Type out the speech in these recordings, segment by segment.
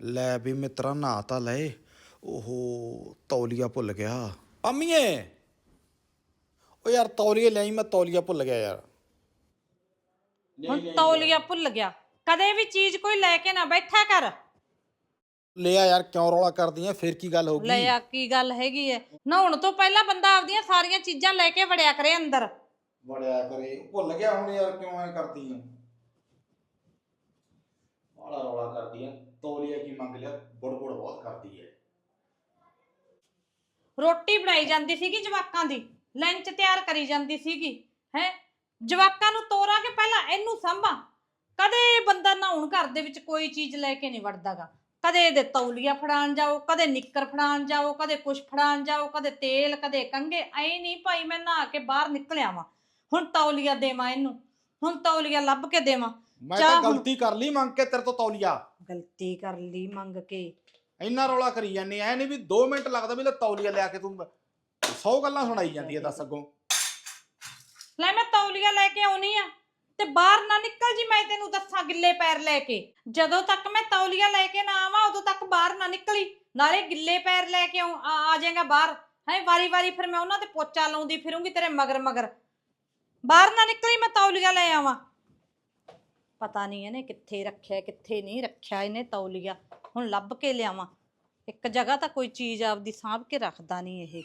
ਲੈ ਵੀ ਮਿੱਤਰਾ ਨਹਾ ਤਾਂ ਲਏ ਓਹੋ ਤੌਲੀਆ ਭੁੱਲ ਗਿਆ। ਅੰਮੀਏ! ਓ ਯਾਰ ਤੌਲੀਏ ਲਈ ਮੈਂ ਤੌਲੀਆ ਭੁੱਲ ਗਿਆ ਯਾਰ। ਹੁਣ ਤੌਲੀਆ ਭੁੱਲ ਗਿਆ। ਕਦੇ ਵੀ ਚੀਜ਼ ਕੋਈ ਲੈ ਕੇ ਨਾ ਬੈਠਾ ਕਰ। ਲਿਆ ਯਾਰ ਕਿਉਂ ਰੌਲਾ ਕਰਦੀ ਐ? ਫਿਰ ਕੀ ਗੱਲ ਹੋ ਲੈ ਗਈ ਆ ਕੀ ਗੱਲ ਹੈਗੀ ਐ? ਨਹਾਉਣ ਤੋਂ ਪਹਿਲਾਂ ਬੰਦਾ ਆਪਦੀਆਂ ਸਾਰੀਆਂ ਚੀਜ਼ਾਂ ਲੈ ਕੇ ਵੜਿਆ ਕਰੇ ਅੰਦਰ। ਬੜਿਆ ਕਰੇ। ਭੁੱਲ ਗਿਆ ਹੁਣ ਯਾਰ ਕਿਉਂ ਐ ਕਰਦੀ ਐ? ਬਾਲਾ ਰੌਲਾ ਕਰਦੀ ਐ। ਤੌਲੀਆ ਕੀ ਮੰਗ ਲਿਆ? ਬੁੜਬੁੜ ਬਹੁਤ ਕਰਦੀ ਐ ਰੋਟੀ ਬਣਾਈ ਜਾਂਦੀ ਸੀਗੀ ਜਵਾਕਾਂ ਦੀ ਲੰਚ ਤਿਆਰ ਕਰੀ ਜਾਂਦੀ ਸੀਗੀ ਹੈ? ਜਵਾਕਾਂ ਨੂੰ ਤੋਰਾ ਕੇ ਪਹਿਲਾਂ ਇਹਨੂੰ ਸੰਭਾ। ਕਦੇ ਬੰਦਾ ਨਹਾਉਣ ਘਰ ਦੇ ਵਿੱਚ ਕੋਈ ਚੀਜ਼ ਲੈ ਕੇ ਨਹੀਂ ਵੜਦਾਗਾ। ਕਦੇ ਇਹਦੇ ਤੌਲੀਆ ਫੜਾਣ ਜਾਓ ਕਦੇ ਨਿੱਕਰ ਫੜਾਣ ਜਾਓ ਕਦੇ ਕੁਛ ਫੜਾਣ ਜਾਓ ਕਦੇ ਤੇਲ ਕਦੇ ਕੰਗੇ ਐ ਨਹੀਂ ਭਾਈ ਮੈਂ ਨਹਾ ਕੇ ਬਾਹਰ ਨਿਕਲਿਆ ਵਾਂ। ਹੁਣ ਤੌਲੀਆ ਦੇਵਾਂ ਇਹਨੂੰ ਹੁਣ ਤੌਲੀਆ ਲੱਭ ਕੇ ਦੇਵਾਂ। ਮੈਂ ਚਾਹ ਤਾਂ ਹੁਣ- ਗਲਤੀ ਕਰ ਲਈ ਮੰਗ ਕੇ ਤੇਰੇ ਤੋਂ ਤੌਲੀਆ। ਗਲਤੀ ਕਰ ਲਈ ਮੰਗ ਕੇ। ਇੰਨਾ ਰੌਲਾ ਕਰੀ ਜਾਂਦੀ ਐ ਨਹੀਂ ਵੀ 2 ਮਿੰਟ ਲੱਗਦਾ ਵੀ ਲੈ ਤੌਲੀਆ ਲਿਆ ਕੇ ਤੂੰ 100 ਗੱਲਾਂ ਸੁਣਾਈ ਜਾਂਦੀ ਐ ਦੱਸ ਅੱਗੋਂ। ਲੈ ਮੈਂ ਤੌਲੀਆ ਲੈ ਕੇ ਆਉਣੀ ਆ ਤੇ ਬਾਹਰ ਨਾ ਨਿਕਲ ਜੀ ਮੈਂ ਤੈਨੂੰ ਦੱਸਾਂ ਗਿੱਲੇ ਪੈਰ ਲੈ ਕੇ। ਜਦੋਂ ਤੱਕ ਮੈਂ ਤੌਲੀਆ ਲੈ ਕੇ ਨਾ ਆਵਾਂ ਉਦੋਂ ਤੱਕ ਬਾਹਰ ਨਾ ਨਿਕਲੀ। ਨਾਲੇ ਗਿੱਲੇ ਪੈਰ ਲੈ ਕੇ ਆਉਂ- ਆ ਆ ਜਾਏਗਾ ਬਾਹਰ। ਹੈ ਵਾਰੀ ਵਾਰੀ ਫਿਰ ਮੈਂ ਉਹਨਾਂ ਤੇ ਪੋਚਾ ਲਾਉਂਦੀ ਫਿਰੂੰਗੀ ਤੇਰੇ ਮਗਰ ਮਗਰ। ਬਾਹਰ ਨਾ ਨਿਕਲੀ ਮੈਂ ਤੌਲੀਆ ਲੈ ਆਵਾਂ। ਪਤਾ ਨਹੀਂ ਇਹਨੇ ਕਿੱਥੇ ਰੱਖਿਆ, ਕਿੱਥੇ ਨਹੀਂ ਰੱਖਿਆ, ਇਹਨੇ ਤੌਲੀਆ। ਹੁਣ ਲੱਭ ਕੇ ਲਿਆਵਾਂ। ਇੱਕ ਜਗ੍ਹਾ ਤਾਂ ਕੋਈ ਚੀਜ਼ ਆਪਦੀ ਸਾਂਭ ਕੇ ਰੱਖਦਾ ਨਹੀਂ ਇਹ।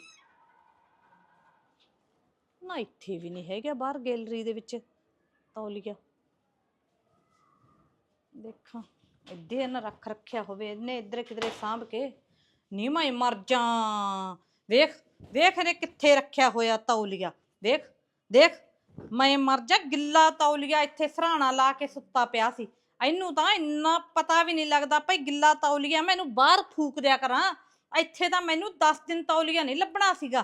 ਨਾ ਇੱਥੇ ਵੀ ਨਹੀਂ ਹੈਗਾ ਬਾਹਰ ਗੈਲਰੀ ਦੇ ਵਿੱਚ ਤੌਲੀਆ। ਦੇਖਾਂ, ਇੱਦੇ ਇਹਨਾਂ ਰੱਖ ਰੱਖਿਆ ਹੋਵੇ, ਇਹਨੇ ਇੱਧਰ ਕਿਧਰੇ ਸਾਂਭ ਕੇ। ਨੀ ਮੈਂ ਮਰ ਜਾ। ਵੇਖ ਵੇਖ ਇਹਨੇ ਕਿੱਥੇ ਰੱਖਿਆ ਹੋਇਆ ਤੌਲੀਆ। ਦੇਖ ਦੇਖ ਮੈਂ ਮਰ ਜਾ, ਗਿੱਲਾ ਤੌਲੀਆ ਇੱਥੇ ਸਰਾਣਾ ਲਾ ਕੇ ਸੁੱਤਾ ਪਿਆ ਸੀ। ਇਹਨੂੰ ਤਾਂ ਇੰਨਾ ਪਤਾ ਵੀ ਨਹੀਂ ਲੱਗਦਾ ਭਾਈ ਗਿੱਲਾ ਤੌਲੀਆ ਮੈਨੂੰ ਬਾਹਰ ਫੂਕ ਦਿਆ ਕਰਾਂ। ਇੱਥੇ ਤਾਂ ਮੈਨੂੰ 10 ਦਿਨ ਤੌਲੀਆ ਨਹੀਂ ਲੱਭਣਾ ਸੀਗਾ।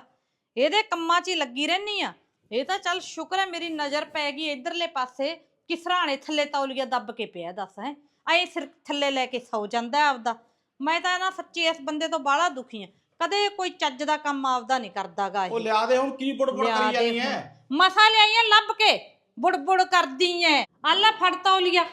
ਇਹਦੇ ਕੰਮਾਂ 'ਚ ਹੀ ਲੱਗੀ ਰਹਿਨੀ ਆ। ਇਹ ਤਾਂ ਚੱਲ ਸ਼ੁਕਰ ਹੈ ਮੇਰੀ ਨਜ਼ਰ ਪੈ ਗਈ ਇਧਰਲੇ ਪਾਸੇ। ਕਿ ਸਰਾਣੇ ਥੱਲੇ ਤੌਲੀਆ ਦੱਬ ਕੇ ਪਿਆ, ਦੱਸ ਹੈ। ਐ ਸਿਰ ਥੱਲੇ ਲੈ ਕੇ ਸੌ ਜਾਂਦਾ ਆਪਦਾ। ਮੈਂ ਤਾਂ ਨਾ ਸੱਚੀ ਇਸ ਬੰਦੇ ਤੋਂ ਬਾਹਲਾ ਦੁਖੀ ਆ। ਕਦੇ ਕੋਈ ਚੱਜ ਦਾ ਕੰਮ ਆਪਦਾ ਨਹੀਂ ਕਰਦਾਗਾ ਉਹ ਇਹ ਲਿਆ ਦੇ ਹੁਣ ਕੀ ਬੁੜਬੁੜ ਲਿਆ ਕਰੀ ਦੇ ਜਾਂਦੀ ਐ? ਹੁਣ। ਮਸਾ ਲਿਆਈਆਂ ਲੱਭ ਕੇ ਬੁੜਬੁੜ ਕਰਦੀ ਐ। ਆਲਾ ਫੜ ਤੌਲੀਆ ਲਿਆ।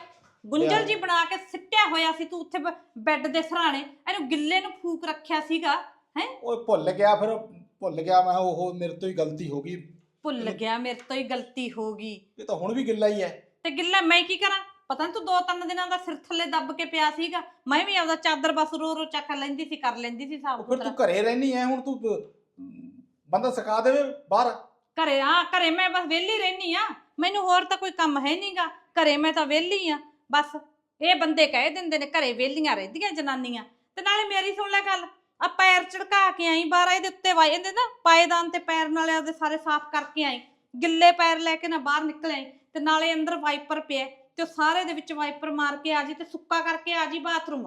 ਗੁੰਜਲ ਜੀ ਬਣਾ ਕੇ ਸਿੱਟਿਆ ਹੋਇਆ ਸੀ ਤੂੰ ਉੱਥੇ ਬ- ਬੈੱਡ ਦੇ ਸਰਾਣੇ। ਇਹਨੂੰ ਗਿੱਲੇ ਨੂੰ ਫੂਕ ਰੱਖਿਆ ਸੀਗਾ ਹੈ? ਓਏ ਭੁੱਲ ਗਿਆ ਫਿਰ ਭੁੱਲ ਗਿਆ ਮੈਂ ਉਹ ਮੇਰੇ ਤੋਂ ਹੀ ਗਲਤੀ ਹੋ ਗਈ। ਭੁੱਲ ਗਿਆ ਮੇਰੇ ਤੋਂ ਹੀ ਗਲਤੀ ਹੋ ਗਈ। ਇਹ ਤਾਂ ਹੁਣ ਵੀ ਗਿੱਲਾ ਹੀ ਐ। ਤੇ ਗਿੱਲਾ ਮੈਂ ਕੀ ਕਰਾਂ? ਪਤਾ ਨੀ ਤੂੰ ਦੋ ਤਿੰਨ ਦਿਨਾਂ ਦਾ ਸਿਰ ਥੱਲੇ ਦੱਬ ਕੇ ਪਿਆ ਸੀਗਾ। ਮੈਂ ਵੀ ਆਪਦਾ ਚਾਦਰ ਬਸ ਰੋ ਰੋ ਚੱਕ ਲੈਂਦੀ ਸੀ ਕਰ ਲੈਂਦੀ ਸੀ ਸਾਬ ਉਹ ਫਿਰ ਤੂੰ ਘਰੇ ਰਹਿਨੀ ਐ ਹੁਣ ਤੂੰ ਅਮ, ਬੰਦਾ ਸਿਖਾ ਦੇਵੇ ਬਾਹਰ। ਘਰੇ ਆ ਘਰੇ ਮੈਂ ਬਸ ਵਿਹਲੀ ਰਹਿਨੀ ਆ। ਮੈਨੂੰ ਹੋਰ ਤਾਂ ਕੋਈ ਕੰਮ ਹੈ ਨਹੀਂਗਾ ਘਰੇ ਮੈਂ ਤਾਂ ਵਿਹਲੀ ਆ। ਬਸ ਇਹ ਬੰਦੇ ਕਹਿ ਦਿੰਦੇ ਨੇ ਘਰੇ ਵਿਹਲੀਆਂ ਰਹਿੰਦੀਆਂ ਜਨਾਨੀਆਂ। ਤੇ ਨਾਲੇ ਮੇਰੀ ਸੁਣ ਲੈ ਗੱਲ ਆ ਪੈਰ ਝੜਕਾ ਕੇ ਆਈ ਬਾਹਰ ਇਹਦੇ ਉੱਤੇ ਵਾਏ ਇਹਦੇ ਨਾ ਪਾਏਦਾਨ ਤੇ ਪੈਰ ਨਾਲੇ ਉਹਦੇ ਸਾਰੇ ਸਾਫ਼ ਕਰਕੇ ਆਈ। ਗਿੱਲੇ ਪੈਰ ਲੈ ਕੇ ਨਾ ਬਾਹਰ ਨਿਕਲ ਆਈ। ਤੇ ਨਾਲੇ ਅੰਦਰ ਵਾਈਪਰ ਪਿਆ। ਤੇ ਉਹ ਸਾਰੇ ਦੇ ਵਿੱਚ ਵਾਈਪਰ ਮਾਰ ਕੇ ਆ ਜੀ ਤੇ ਸੁੱਕਾ ਕਰਕੇ ਆ ਜੀ ਬਾਥਰੂਮ।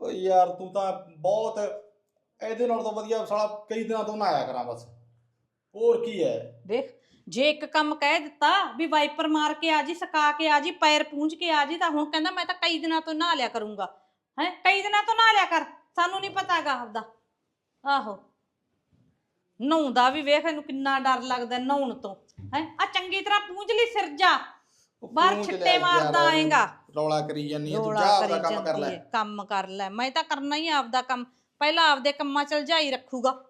ਓ ਯਾਰ ਤੂੰ ਤਾਂ ਬਹੁਤ ਇਹਦੇ ਨਾਲ ਤਾਂ ਵਧੀਆ ਸਾਲਾ ਕਈ ਦਿਨਾਂ ਤੋਂ ਨਹਾਇਆ ਕਰਾਂ ਬਸ। ਹੋਰ ਕੀ ਐ? ਵੇਖ ਜੇ ਇੱਕ ਕੰਮ ਕਹਿ ਦਿੱਤਾ ਵੀ ਵਾਈਪਰ ਮਾਰ ਕੇ ਆ ਜੀ ਸਕਾ ਕੇ ਆ ਜੀ ਪੈਰ ਪੂੰਝ ਕੇ ਆ ਜੀ ਤਾਂ ਹੁਣ ਕਹਿੰਦਾ ਮੈਂ ਤਾਂ ਕਈ ਦਿਨਾਂ ਤੋਂ ਨਹਾ ਲਿਆ ਕਰੂੰਗਾ। ਹੈ? ਕਈ ਦਿਨਾਂ ਤੋਂ ਨਹਾ ਲਿਆ ਕਰ ਸਾਨੂੰ ਨਹੀਂ ਪਤਾਗਾ ਆਪਦਾ। ਆਹੋ। ਨਹਾਉਂਦਾ ਵੀ ਵੇਖ ਇਹਨੂੰ ਕਿੰਨਾ ਡਰ ਲੱਗਦਾ ਨਹਾਉਣ ਤੋਂ। ਹੈ? ਆ ਚੰਗੀ ਤਰ੍ਹਾਂ ਪੂੰਝ ਲਈ ਸਿਰ ਜਾ। ਉਹ ਬਾਹਰ ਛਿੱਟੇ ਮਾਰਦਾ ਆਏਗਾ। ਰੌਲਾ ਕਰੀ ਜਾਨੀ ਐ ਤੂੰ ਰੋਲਾ ਜਾ ਆਪਦਾ ਕਰੀ ਕੰਮ ਕਰ ਜਾਂਦੀ ਲੈ। ਹੈ, ਕੰਮ ਕਰ ਲੈ। ਮੈਂ ਤਾਂ ਕਰਨਾ ਹੀ ਆ ਆਪਦਾ ਕੰਮ। ਪਹਿਲਾਂ ਆਪਦੇ ਕੰਮਾਂ ਚਲ ਜਾਈ ਰੱਖੂਗਾ।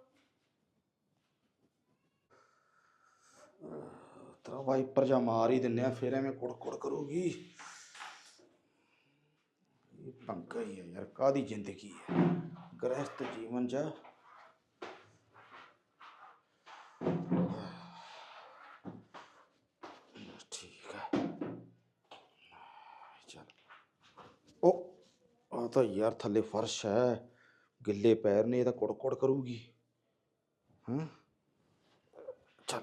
ਤੇਰਾ ਵਾਈਪਰ ਜਾਂ ਮਾਰ ਹੀ ਦਿੰਨੇ ਆ ਫਿਰ ਐਵੇਂ ਕੁੜ-ਕੁੜ ਕਰੂਗੀ। ਇਹ ਪੰਗਾ ਹੀ ਹੈ ਯਾਰ ਕਾਦੀ ਜ਼ਿੰਦਗੀ ਹੈ ਗ੍ਰਸਤ ਜੀਵਨ ਜਾ ਠੀਕ ਹੈ ਚਲ ਉਹ ਆ ਤਾਂ ਯਾਰ ਥੱਲੇ ਫਰਸ਼ ਹੈ। ਗਿੱਲੇ ਪੈਰ ਨੇ ਇਹ ਤਾਂ ਕੁੜ-ਕੁੜ ਕਰੂਗੀ। ਹਾਂ?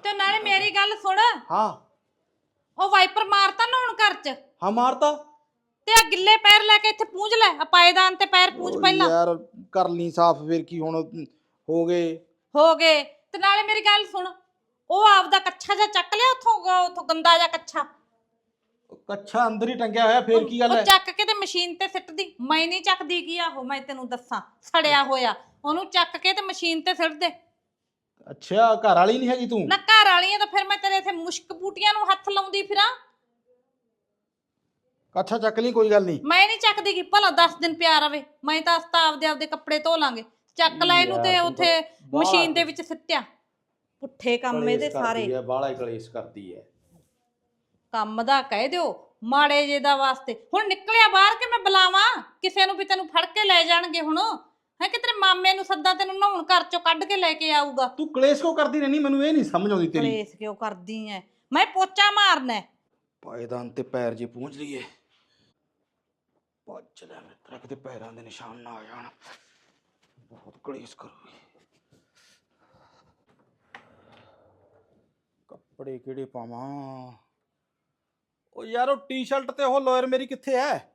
ਤੇ ਨਾਲੇ ਮੇਰੀ ਗੱਲ ਸੁਣ। ਹਾਂ। ਉਹ ਵਾਈਪਰ ਮਾਰਤਾ ਨਹਾਉਣ ਘਰ ਚ? ਹਾਂ ਮਾਰਤਾ। ਤੇ ਆ ਗਿੱਲੇ ਪੈਰ ਲੈ ਕੇ ਇੱਥੇ ਪੂੰਝ ਲੈ। ਆ ਪਾਏਦਾਨ ਤੇ ਪੈਰ ਪੂੰਝ ਪਹਿਲਾਂ। ਯਾਰ ਕਰ ਲਈ ਸਾਫ਼ ਫਿਰ ਕੀ ਹੁਣ ਹੋ ਗਏ? ਹੋ ਗਏ। ਤੇ ਨਾਲੇ ਮੇਰੀ ਗੱਲ ਸੁਣ। ਉਹ ਆਪਦਾ ਕੱਛਾ ਜਿਹਾ ਚੱਕ ਲਿਆ ਉੱਥੋਂ ਉੱਥੋਂ ਗੰਦਾ ਜਿਹਾ ਕੱਛਾ। ਕੱਛਾ ਅੰਦਰ ਹੀ ਟੰਗਿਆ ਹੋਇਆ ਫਿਰ ਕੀ ਗੱਲ ਉਹ ਹੈ? ਚੱਕ ਕੇ ਤੇ ਮਸ਼ੀਨ ਤੇ ਸਿੱਟਦੀ। ਮੈਂ ਨਹੀਂ ਚੱਕਦੀ ਕੀ ਆਹੋ ਮੈਂ ਤੈਨੂੰ ਦੱਸਾਂ। ਸੜਿਆ ਹੋਇਆ। ਉਹਨੂੰ ਚੱਕ ਕੇ ਤੇ ਮਸ਼ੀਨ ਤੇ ਸਿੱਟ ਦੇ। ਅੱਛਾ ਘਰ ਵਾਲੀ ਨਹੀਂ ਹੈਗੀ ਤੂੰ? ਨਾ ਘਰ ਵਾਲੀਆਂ ਤਾਂ ਫਿਰ ਮੈਂ ਤੇਰੇ ਇੱਥੇ ਮੁਸ਼ਕ ਬੂਟੀਆਂ ਨੂੰ ਹੱਥ ਲਾਉਂਦੀ ਫਿਰਾਂ। ਅੱਛਾ ਚੱਕ ਲਈ ਕੋਈ ਗੱਲ ਨਹੀਂ। ਮੈਂ ਨਹੀਂ ਚੱਕਦੀ ਕਿ। ਭਲਾ 10 ਦਿਨ ਪਿਆ ਰਵੇ। ਮੈਂ ਤਾਂ ਅਸਤਾ ਆਪਦੇ ਆਪਦੇ ਕੱਪੜੇ ਧੋ ਲਾਂਗੇ। ਚੱਕ ਲੈ ਇਹਨੂੰ ਤੇ ਯਾਰ, ਤੂੰ ਉੱਥੇ ਤਾਂ ਬਾਹਲਾ ਮਸ਼ੀਨ ਦੇ ਵਿੱਚ ਸਿੱਟਿਆ। ਪੁੱਠੇ ਕੰਮ ਇਹਦੇ ਸਾਰੇ। ਬਾਲਾ ਹੀ ਕਲੇਸ਼ ਕਰਦੀ ਹੈ। ਕੰਮ ਦਾ ਕਹਿ ਦਿਓ ਮਾੜੇ ਜੇ ਦਾ ਵਾਸਤੇ। ਹੁਣ ਨਿਕਲਿਆ ਬਾਹਰ ਕਿ ਮੈਂ ਬੁਲਾਵਾਂ? ਕਿਸੇ ਨੂੰ ਵੀ ਤੈਨੂੰ ਫੜ ਕੇ ਲੈ ਜਾਣਗੇ ਹੁਣ। ਹੈ ਕਿ ਤੇਰੇ ਮਾਮੇ ਨੂੰ ਸੱਦਾ ਤੈਨੂੰ ਨਹਾਉਣ ਘਰ ਚੋਂ ਕੱਢ ਕੇ ਲੈ ਕੇ ਆਊਗਾ? ਤੂੰ ਕਲੇਸ਼ ਕਿਉਂ ਕਰਦੀ ਰਹਿਨੀ ਮੈਨੂੰ ਇਹ ਨਹੀਂ ਸਮਝ ਆਉਂਦੀ ਤੇਰੀ। ਕਲੇਸ਼ ਕਿਉਂ ਕਰਦੀ ਐ? ਮੈਂ ਪੋਚਾ ਮਾਰਨਾ ਹੈ। ਪਾਇਦਾਨ ਤੇ ਪੈਰ ਜੇ ਪਹੁੰਚ ਲਈਏ। ਭੱਜ ਲੈ ਮਿੱਤਰਾ ਕਿਤੇ ਪੈਰਾਂ ਦੇ ਨਿਸ਼ਾਨ ਨਾ ਆ ਜਾਣ। ਬਹੁਤ ਕਲੇਸ਼ ਕਰੂਗੀ। ਕੱਪੜੇ ਕਿਹੜੇ ਪਾਵਾਂ? ਉਹ ਯਾਰ ਉਹ ਟੀ-ਸ਼ਰਟ ਤੇ ਉਹ ਲੋਅਰ ਮੇਰੀ ਕਿੱਥੇ ਹੈ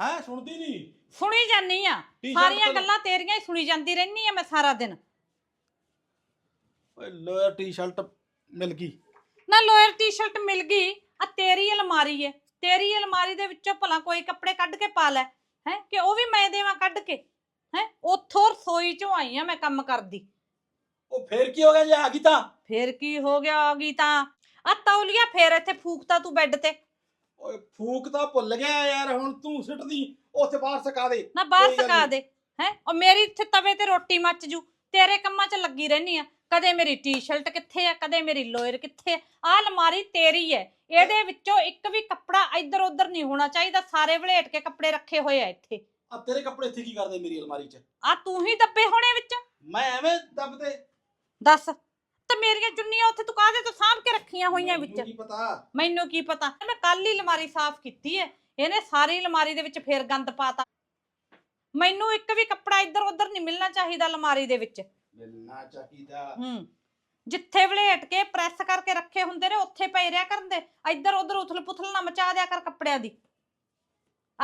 ਹੈ ਸੁਣਦੀ ਨਹੀਂ ਸੁਣੀ ਜਾਨੀ ਆ। T-shirt ਸਾਰੀਆਂ ਤਾਂ- ਗੱਲਾਂ ਤੇਰੀਆਂ ਹੀ ਸੁਣੀ ਜਾਂਦੀ ਰਹਿਨੀ ਆ ਮੈਂ ਸਾਰਾ ਦਿਨ। ਓਏ ਲੋਅਰ ਟੀ-ਸ਼ਰਟ ਮਿਲ ਗਈ। ਨਾ ਲੋਇਰ ਟੀ-ਸ਼ਰਟ ਮਿਲ ਗਈ ਆ ਤੇਰੀ ਅਲਮਾਰੀ ਏ। ਤੇਰੀ ਅਲਮਾਰੀ ਦੇ ਵਿੱਚੋਂ ਭਲਾ ਕੋਈ ਕੱਪੜੇ ਕੱਢ ਕੇ ਪਾ ਲੈ ਹੈ ਕਿ ਉਹ ਵੀ ਮੈਂ ਦੇਵਾਂ ਕੱਢ ਕੇ ਹੈ ਉੱਥੋਂ ਰਸੋਈ ਚੋਂ ਆਈ ਆ ਮੈਂ ਕੰਮ ਕਰਦੀ। ਉਹ ਫੇਰ ਕੀ ਹੋ ਗਿਆ ਜੇ ਆ ਗਈ ਤਾਂ? ਫੇਰ ਕੀ ਹੋ ਗਿਆ ਆ ਗਈ ਤਾਂ? ਆ ਤੌਲੀਆ ਫੇਰ ਇੱਥੇ ਫੂਕਤਾ ਤੂੰ ਬੈੱਡ ਤੇ। ਓਏ ਫੂਕ ਤਾਂ ਭੁੱਲ ਗਿਆ ਯਾਰ ਹੁਣ ਤੂੰ ਸਿੱਟਦੀ ਉੱਥੇ ਬਾਹਰ ਸਕਾ ਦੇ। ਨਾ ਬਾਹਰ ਕੋਈ ਗੱਲ ਸਕਾ। ਦੇ ਹੈ? ਉਹ ਮੇਰੀ ਇੱਥੇ ਤਵੇ ਤੇ ਰੋਟੀ ਮੱਚ ਜੂ ਤੇਰੇ ਕੰਮਾਂ 'ਚ ਲੱਗੀ ਰਹਿਨੀ ਆ। ਕਦੇ ਮੇਰੀ ਟੀ-ਸ਼ਰਟ ਕਿੱਥੇ ਆ ਕਦੇ ਮੇਰੀ ਲੋਅਰ ਕਿੱਥੇ ਆ? ਆਹ ਅਲਮਾਰੀ ਤੇਰੀ ਹੈ ਇਹਦੇ ਵਿੱਚੋਂ ਇੱਕ ਵੀ ਕੱਪੜਾ ਇੱਧਰ ਉੱਧਰ ਨਹੀਂ ਹੋਣਾ ਚਾਹੀਦਾ ਸਾਰੇ ਵਲੇਟ ਕੇ ਕੱਪੜੇ ਰੱਖੇ ਹੋਏ ਆ ਇੱਥੇ। ਆ ਤੇਰੇ ਕੱਪੜੇ ਇੱਥੇ ਕੀ ਕਰਦੇ ਮੇਰੀ ਅਲਮਾਰੀ 'ਚ? ਆ ਤੂੰ ਹੀ ਦੱਬੇ ਹੋਣੇ ਵਿੱਚ। ਮੈਂ ਐਵੇਂ ਦੱਬਦੇ ਦੱਸ। ਚੁੰਨੀਆਂ ਉੱਥੇ ਤੂੰ ਕਾਹਦੇ ਤੋਂ ਸਾਂਭ ਕੇ ਰੱਖੀਆਂ ਹੋਈਆਂ ਵਿੱਚ? ਮੈਨੂੰ ਕੀ ਪਤਾ? ਮੈਨੂੰ ਕੀ ਪਤਾ? ਮੈਂ ਕੱਲ ਹੀ ਅਲਮਾਰੀ ਸਾਫ਼ ਕੀਤੀ ਹੈ ਇਹਨੇ ਸਾਰੀ ਅਲਮਾਰੀ ਦੇ ਵਿੱਚ ਫੇਰ ਗੰਦ ਪਾਤਾ। ਮੈਨੂੰ ਇੱਕ ਵੀ ਕੱਪੜਾ ਇੱਧਰ ਉੱਧਰ ਨਹੀਂ ਮਿਲਣਾ ਚਾਹੀਦਾ ਅਲਮਾਰੀ ਦੇ ਵਿੱਚ। ਮਿਲਣਾ ਚਾਹੀਦਾ। ਹੂੰ। ਜਿੱਥੇ ਵਲੇਟ ਕੇ ਪ੍ਰੈਸ ਕਰਕੇ ਰੱਖੇ ਹੁੰਦੇ ਨੇ ਉੱਥੇ ਪਏ ਰਿਆ ਕਰਨ ਦੇ। ਇੱਧਰ ਉੱਧਰ ਉਥਲ ਪੁਥਲ ਨਾ ਮਚਾ ਦਿਆ ਕਰ ਕੱਪੜਿਆਂ ਦੀ।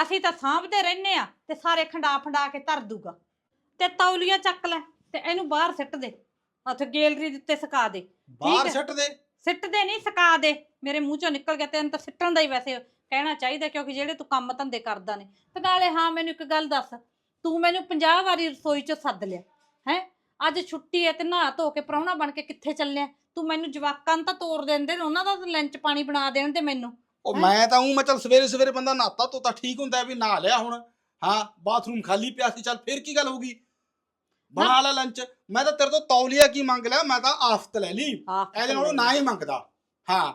ਅਸੀਂ ਤਾਂ ਸਾਂਭਦੇ ਰਹਿੰਨੇ ਆ ਤੇ ਸਾਰੇ ਖੰਡਾ ਫੰਡਾ ਕੇ ਧਰ ਦੂਗਾ। ਤੇ ਤੌਲੀਆ ਚੱਕ ਲੈ ਤੇ ਇਹਨੂੰ ਬਾਹਰ ਸਿੱਟ ਦੇ। ਉੱਥੇ ਗੈਲਰੀ ਦੇ ਉੱਤੇ ਸੁਕਾ ਦੇ। ਬਾਹਰ ਹੈ। ਸਿੱਟ ਦੇ। ਸਿੱਟ ਦੇ ਨਹੀਂ ਸੁਕਾ ਦੇ। ਮੇਰੇ ਮੂੰਹ ਚੋਂ ਨਿਕਲ ਗਿਆ ਤੈਨੂੰ ਤਾਂ ਸਿੱਟਣ ਦਾ ਹੀ ਵੈਸੇ ਕਹਿਣਾ ਚਾਹੀਦਾ ਕਿਉਂਕਿ ਜਿਹੜੇ ਤੂੰ ਕੰਮ ਧੰਦੇ ਕਰਦਾ ਨੇ। ਤੇ ਨਾਲੇ ਹਾਂ ਮੈਨੂੰ ਇੱਕ ਗੱਲ ਦੱਸ। ਤੂੰ ਮੈਨੂੰ 50 ਵਾਰੀ ਰਸੋਈ 'ਚ ਸੱਦ ਲਿਆ ਹੈ? ਅੱਜ ਛੁੱਟੀ ਹੈ ਤੇ ਨਹਾ ਧੋ ਕੇ ਪ੍ਰਾਹੁਣਾ ਬਣ ਕੇ ਕਿੱਥੇ ਚੱਲਿਆ? ਤੂੰ ਮੈਨੂੰ ਜਵਾਕਾਂ ਨੂੰ ਤਾਂ ਤੋਰ ਦਿੰਦੇ ਨੇ ਉਹਨਾਂ ਦਾ ਤਾਂ ਲੰਚ ਪਾਣੀ ਬਣਾ ਦੇਣ ਤੇ ਮੈਨੂੰ ਉਹ ਮੈਂ ਤਾਂ ਹੂੰ ਮੈਂ ਚੱਲ ਸਵੇਰੇ ਸਵੇਰੇ ਬੰਦਾ ਨਹਾਤਾ ਤੋ ਤਾਂ ਠੀਕ ਹੁੰਦਾ ਵੀ ਨਹਾ ਲਿਆ ਹੁਣ। ਹਾਂ ਬਾਥਰੂਮ ਖਾਲੀ ਪਿਆ ਸੀ ਚੱਲ ਫੇਰ ਕੀ ਗੱਲ ਹੋਊਗੀ ਬਣਾ ਲੈ ਲੰਚ ਮੈਂ ਤਾਂ ਤੇਰੇ ਤੋਂ ਤੌਲੀਆ ਕੀ ਮੰਗ ਲਿਆ? ਮੈਂ ਤਾਂ ਆਫਤ ਲੈ ਲਈ। ਆਹ ਇਹਦੇ ਨਾਲੋਂ ਨਾ ਹੀ ਮੰਗਦਾ। ਹਾਂ।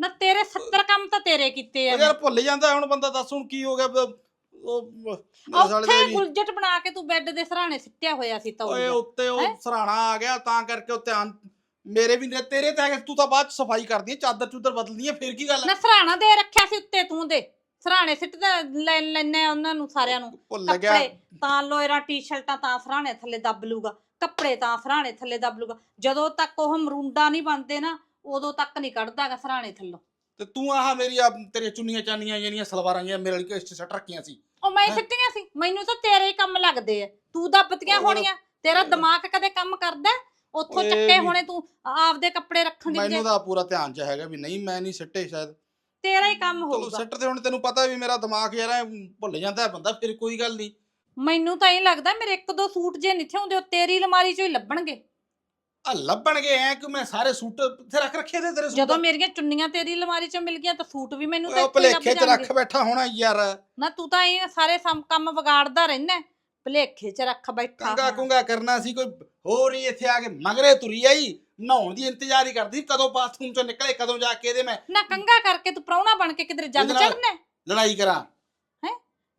ਨਾ ਤੇਰੇ 70 ਕੰਮ ਤਾਂ ਤੇਰੇ ਕੀਤੇ ਆ। ਯਾਰ ਭੁੱਲ ਜਾਂਦਾ। ਹੁਣ ਬੰਦਾ ਦੱਸ ਹੁਣ ਕੀ ਹੋ ਗਿਆ? ਬ- ਉਹ ਮੇਰੇ ਸਾਲੇ ਉੱਥੇ ਗੁਲਜਟ ਬਣਾ ਕੇ ਤੂੰ ਬੈੱਡ ਦੇ ਸਰਾਣੇ ਸਿੱਟਿਆ ਹੋਇਆ ਸੀ ਓਏ ਤੌਲੀਆ ਉੱਤੇ ਹੈਂ? ਉਹ ਸਰਾਣਾ ਆ ਗਿਆ। ਤਾਂ ਕਰਕੇ ਉਹ ਧਿਆਨ ਮੇਰੇ ਵੀ ਨੇ ਤੇਰੇ ਤੇ ਹੈਗੇ ਤੂੰ ਤਾਂ ਬਾਅਦ ਚ ਸਫ਼ਾਈ ਕਰਦੀ ਹੈ ਚਾਦਰ ਚੂਦਰ ਬਦਲਦੀ ਹੈ ਫੇਰ ਕੀ ਗੱਲ ਨਾ ਹੈ ਸਰਾਣਾ ਦੇ ਰੱਖਿਆ ਸੀ ਉੱਤੇ ਤੂੰ ਦੇ। ਸਰਾਣੇ ਸਿੱਟ ਲੈ ਲੈਨੇ ਆ ਉਹਨਾਂ ਨੂੰ ਸਾਰਿਆਂ ਨੂੰ। ਭੁੱਲ ਗਿਆ। ਕੱਪੜੇ ਤਾਂ ਲੋਇਰਾਂ ਟੀ-ਸ਼ਰਟਾਂ ਤਾਂ ਸਰਾਣੇ ਥੱਲੇ ਦੱਬ ਲੂਗਾ। ਕੱਪੜੇ ਤਾਂ ਸਰਾਣੇ ਥੱਲੇ ਦੱਬ ਲੂਗਾ। ਜਦੋਂ ਤੱਕ ਉਹ ਮਰੂੰਡਾ ਨਹੀਂ ਬਣਦੇ ਨਾ ਉਦੋਂ ਤੱਕ ਨਹੀਂ ਕੱਢਦਾਗਾ ਸਰਾਣੇ ਥੱਲੋਂ। ਤੇ ਤੂੰ ਆਹ ਮੇਰੀ ਆ ਤੇਰੀਆਂ ਚੁੰਨੀਆਂ ਚਾਨੀਆਂ ਜਿਹੜੀਆਂ ਸਲਵਾਰਾਂ ਜਿਹੀਆਂ ਮੇਰੇ ਲਈ ਕਿਸ ਸੱਟ ਰੱਖੀਆਂ ਸੀ। ਉਹ ਮੈਂ ਹੈਂ? ਸਿੱਟੀਆਂ ਸੀ। ਮੈਨੂੰ ਤਾਂ ਤੇਰੇ ਹੀ ਕੰਮ ਲੱਗਦੇ ਆ। ਤੂੰ ਦੱਬਤੀਆਂ ਉਹ- ਹੋਣੀਆਂ। ਤੇਰਾ ਦਿਮਾਗ ਕਦੇ ਕੰਮ ਕਰਦਾ? ਉੱਥੋਂ ਓਏ ਚੱਕੇ ਵੀ- ਹੋਣੇ ਤੂੰ ਆਪਦੇ ਕੱਪੜੇ ਰੱਖਣ ਦੀ ਮੈਨੂੰ ਬਜਾਏ। ਤਾਂ ਪੂਰਾ ਧਿਆਨ ਚ ਹੈਗਾ ਵੀ ਨਹੀਂ ਮੈਂ ਨਹੀਂ ਸਿੱਟੇ ਸ਼ਾਇਦ। ਤੇਰਾ ਹੀ ਕੰਮ ਚਲੋ ਹੋਊਗਾ। ਸਿੱਟ ਤੇ ਹੁਣ ਤੈਨੂੰ ਪਤਾ ਵੀ ਮੇਰਾ ਦਿਮਾਗ ਯਾਰ ਐਂ ਭੁੱਲ ਜਾਂਦਾ ਹੈ ਬੰਦਾ ਫਿਰ ਕੋਈ ਗੱਲ ਨਹੀਂ। ਮੈਨੂੰ ਤਾਂ ਇਹ ਲੱਗਦਾ ਮੇਰੇ ਇੱਕ ਦੋ ਸੂਟ ਜੇ ਨਿੱਥੇ ਹੁੰਦੇ ਉਹ ਤੇਰੀ ਅਲਮਾਰੀ 'ਚੋਂ ਹੀ ਲੱਭਣਗੇ। ਆ ਲੱਭਣਗੇ ਐ ਕਿ ਮੈਂ ਸਾਰੇ ਸੂਟ ਇੱਥੇ ਰੱਖ ਰੱਖੇ ਤੇ ਤੇਰੇ ਸੂਟ? ਜਦੋਂ ਮੇਰੀਆਂ ਚੁੰਨੀਆਂ ਤੇਰੀ ਅਲਮਾਰੀ 'ਚੋਂ ਮਿਲ ਗਈਆਂ ਤਾਂ ਸੂਟ ਵੀ ਮੈਨੂੰ ਤਾਂ ਉਹ ਇੱਥੇ ਹੀ ਲੱਭ ਭਲੇਖੇ ਚ ਜਾਣਗੇ। ਰੱਖ ਬੈਠਾ ਹੋਣਾ ਯਾਰ। ਨਾ ਤੂੰ ਤਾਂ ਇਹ ਸਾਰੇ ਸਮ- ਕੰਮ ਵਿਗਾੜਦਾ ਰਹਿਣਾ ਭਲੇਖੇ 'ਚ ਰੱਖ ਬੈਠਾ ਕੰਗਾ ਹੋਣਾ। ਕੁੰਗਾ ਕਰਨਾ ਸੀ ਕੋਈ ਹੋਰ ਹੀ ਇੱਥੇ ਆ ਕੇ ਮਗਰੇ ਤੁਰੀ ਆਈ। ਨਹਾਉਣ ਦੀ ਇੰਤਜ਼ਾਰ ਹੀ ਕਰਦੀ ਕਦੋਂ ਬਾਥਰੂਮ ਚੋਂ ਨਿਕਲੇ ਕਦੋਂ ਜਾ ਕੇ ਇਹਦੇ ਮੈਂ ਨਾ ਕੰਗਾ ਕਰਕੇ ਤੂੰ ਪ੍ਰਾਹੁਣਾ ਬਣ ਕੇ ਕਿਧਰੇ ਜੰਨ ਇਹਦੇ ਨਾਲ- ਚੜਨਾ ਲੜਾਈ ਕਰਾਂ।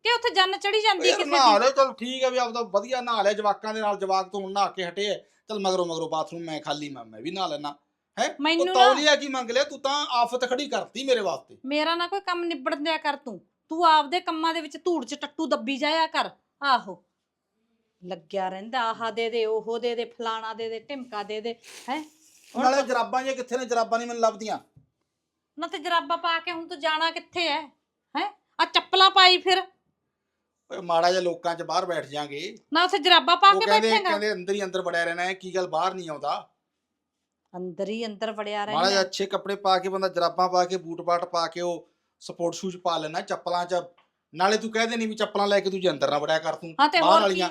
ਕਿ ਉੱਥੇ ਜੰਨ ਚੜੀ ਜਾਂਦੀ ਯਾਰ ਕਿਸੇ ਨਹਾ ਦੀ? ਲਿਆ ਚਲ ਠੀਕ ਹੈ ਵੀ ਆਪਦਾ ਵਧੀਆ ਨਹਾ ਲਿਆ ਜਵਾਕਾਂ ਦੇ ਨਾਲ ਜਵਾਕ ਤੋਂ ਹੁਣ ਨਹਾ ਕੇ ਹਟੇ ਐ ਚਲ ਮਗਰੋਂ ਮਗਰੋਂ ਬਾਥਰੂਮ ਮੈਂ ਖਾਲੀ ਮੈਂ ਮੈਂ ਵੀ ਨਹਾ ਲੈਣਾ ਹੈ? ਮੈਨੂੰ ਨਾ ਤੌਲੀਆ ਕੀ ਮੰਗ ਲਿਆ? ਤੂੰ ਤਾਂ ਆਫਤ ਖੜੀ ਕਰਤੀ ਮੇਰੇ ਵਾਸਤੇ। ਮੇਰਾ ਨਾ ਕੋਈ ਕੰਮ ਨਿਬੜ ਦਿਆ ਕਰ ਤੂੰ। ਤੂੰ ਆਪਦੇ ਕੰਮਾਂ ਦੇ ਵਿੱਚ ਧੂੜ 'ਚ ਟੱਟੂ ਦੱਬੀ ਜਾਇਆ ਕਰ। ਆਹੋ। ਲੱਗਿਆ ਰਹਿੰਦਾ ਆਹ ਦੇ ਦੇ ਉਹ ਦੇ ਦੇ ਫਲਾਣਾ ਦੇ ਦੇ ਢਿਮਕਾ ਦੇ ਦੇ ਹੈ? ਨਾਲੇ ਜਰਾਬਾਂ ਜੇ ਕਿੱਥੇ ਨੇ ਜਰਾਬਾਂ ਨਹੀਂ ਮੈਨੂੰ ਲੱਭਦੀਆਂ। ਨਾ ਤੇ ਜਰਾਬਾ ਪਾ ਕੇ ਹੁਣ ਤੂੰ ਜਾਣਾ ਕਿੱਥੇ ਐ? ਹੈ? ਆ ਚੱਪਲਾਂ ਪਾਈ ਫਿਰ। ਓਏ ਮਾੜਾ ਜਿਹਾ ਲੋਕਾਂ 'ਚ ਬਾਹਰ ਬੈਠ ਜਾਾਂਗੇ। ਨਾ ਉੱਥੇ ਜਰਾਬਾ ਪਾ ਉਹ ਕੇ ਕਹਿੰਦੇ ਬੈਠੇਗਾ। ਕਹਿੰਦੇ ਅੰਦਰ ਹੀ ਅੰਦਰ ਵੜਿਆ ਰਹਿਣਾ ਹੈ ਕੀ ਗੱਲ ਬਾਹਰ ਨਹੀਂ ਆਉਂਦਾ? ਅੰਦਰ ਹੀ ਅੰਦਰ ਵੜਿਆ ਮਾੜਾ ਜਿਹਾ ਅੱਛੇ ਕੱਪੜੇ ਪਾ ਕੇ ਬੰਦਾ ਜਰਾਬਾਂ ਪਾ ਕੇ ਬੂਟ ਬਾਟ ਪਾ ਕੇ ਉਹ ਸਪੋਰਟ ਸ਼ੂਜ਼ ਪਾ ਲੈਣਾ ਚੱਪਲਾਂ 'ਚ। ਨਾਲੇ ਤੂੰ ਕਹਦੇ ਨਹੀਂ ਵੀ ਚੱਪਲਾਂ ਲੈ ਕੇ ਤੂੰ ਜੇ ਅੰਦਰ ਨਾ ਵੜਿਆ ਕਰ ਤੂੰ ਹਾਂ ਤੇ ਬਾਹਰ ਹੋਰ ਕੀ ਵਾਲੀਆਂ।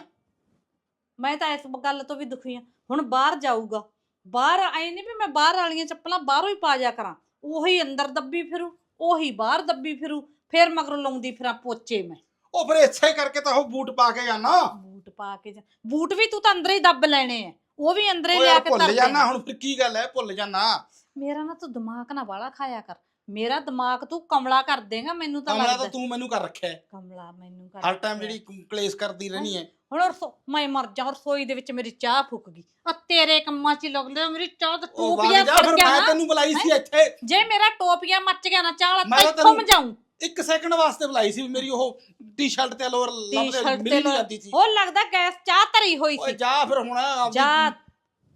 ਮੈਂ ਤਾਂ ਇਸ ਗੱਲ ਤੋਂ ਵੀ ਦੁਖੀ ਆ ਹੁਣ ਬਾਹਰ ਜਾਊਗਾ। ਬਾਹਰ ਆਏ ਨਹੀਂ ਵੀ ਮੈਂ ਬਾਹਰ ਵਾਲੀਆਂ ਚੱਪਲਾਂ ਬਾਹਰੋਂ ਹੀ ਪਾ ਜਾ ਕਰਾਂ। ਉਹੀ ਅੰਦਰ ਦੱਬੀ ਫਿਰੂ ਉਹੀ ਬਾਹਰ ਦੱਬੀ ਫਿਰੂ ਫੇਰ ਮਗਰੋਂ ਲਾਉਂਦੀ ਫਿਰਾਂ ਪੋਚੇ ਮੈਂ। ਉਹ ਫਿਰ ਇਸੇ ਕਰਕੇ ਤਾਂ ਉਹ ਬੂਟ ਪਾ ਕੇ ਜਾਣਾ। ਬੂਟ ਪਾ ਕੇ ਜਾ- ਬੂਟ ਵੀ ਤੂੰ ਤਾਂ ਅੰਦਰ ਹੀ ਦੱਬ ਲੈਣੇ ਆ ਉਹ ਵੀ ਅੰਦਰ ਹੀ ਓਏ ਲਿਆ ਯਾਰ ਕੇ ਭੁੱਲ ਜਾਣਾ ਹੁਣ ਫਿਰ ਕੀ ਗੱਲ ਹੈ ਭੁੱਲ ਜਾਣਾ। ਮੇਰਾ ਨਾ ਤੂੰ ਦਿਮਾਗ ਨਾ ਵਾਲਾ ਖਾਇਆ ਕਰ। ਮੇਰਾ ਦਿਮਾਗ ਤੂੰ ਕਮਲਾ ਕਰ ਦੇਗਾ ਮੈਨੂੰ ਤਾਂ ਕਮਲਾ ਤਾਂ ਲੱਗਦਾ। ਤੂੰ ਮੈਨੂੰ ਕਰ ਰੱਖਿਆ। ਹੈ। ਕਮਲਾ ਮੈਨੂੰ ਕਰ ਹਰ ਟਾਈਮ। ਜਿਹੜੀ ਕਲੇਸ਼ ਕਰਦੀ ਰਹਿਣੀ ਹੈ ਹੁਣ ਰਸੋ ਮੈਂ ਮਰ ਜਾ ਰਸੋਈ ਦੇ ਵਿੱਚ ਮੇਰੀ ਚਾਹ ਫੁੱਕ ਗਈ। ਆ ਤੇਰੇ ਕੰਮਾਂ 'ਚ ਹੀ ਲੱਗਦਾ ਮੇਰੀ ਚਾਹ ਤਾਂ ਉਹ ਟੋਪੀਆਂ ਵਗ ਜਾ ਫੜ ਗਿਆ ਮੈਂ ਨਾ ਤੈਨੂੰ ਬੁਲਾਈ ਸੀ ਇੱਥੇ। ਜੇ ਮੇਰਾ ਟੋਪੀਆਂ ਮੱਚ ਗਿਆ ਨਾ ਚਾਹ ਮੈਂ ਤਾਂ ਤੈਨੂੰ- ਮਜਾਉਂ ਇੱਕ ਸੈਕਿੰਡ ਵਾਸਤੇ ਬੁਲਾਈ ਸੀ ਵੀ ਮੇਰੀ ਉਹ ਟੀ-ਸ਼ਰਟ ਤੇ ਲੋਅਰ ਲੱਭਦੇ ਟੀ-ਸ਼ਰਟ ਮਿਲ ਨਹੀਂ ਜਾਂਦੀ ਸੀ। ਉਹ ਲੱਗਦਾ ਗੈਸ ਚਾਹ ਧਰੀ ਹੋਈ ਓਏ ਸੀ। ਜਾ ਫਿਰ ਹੁਣ ਆਪਦੀ- ਜਾ ਚਾਹ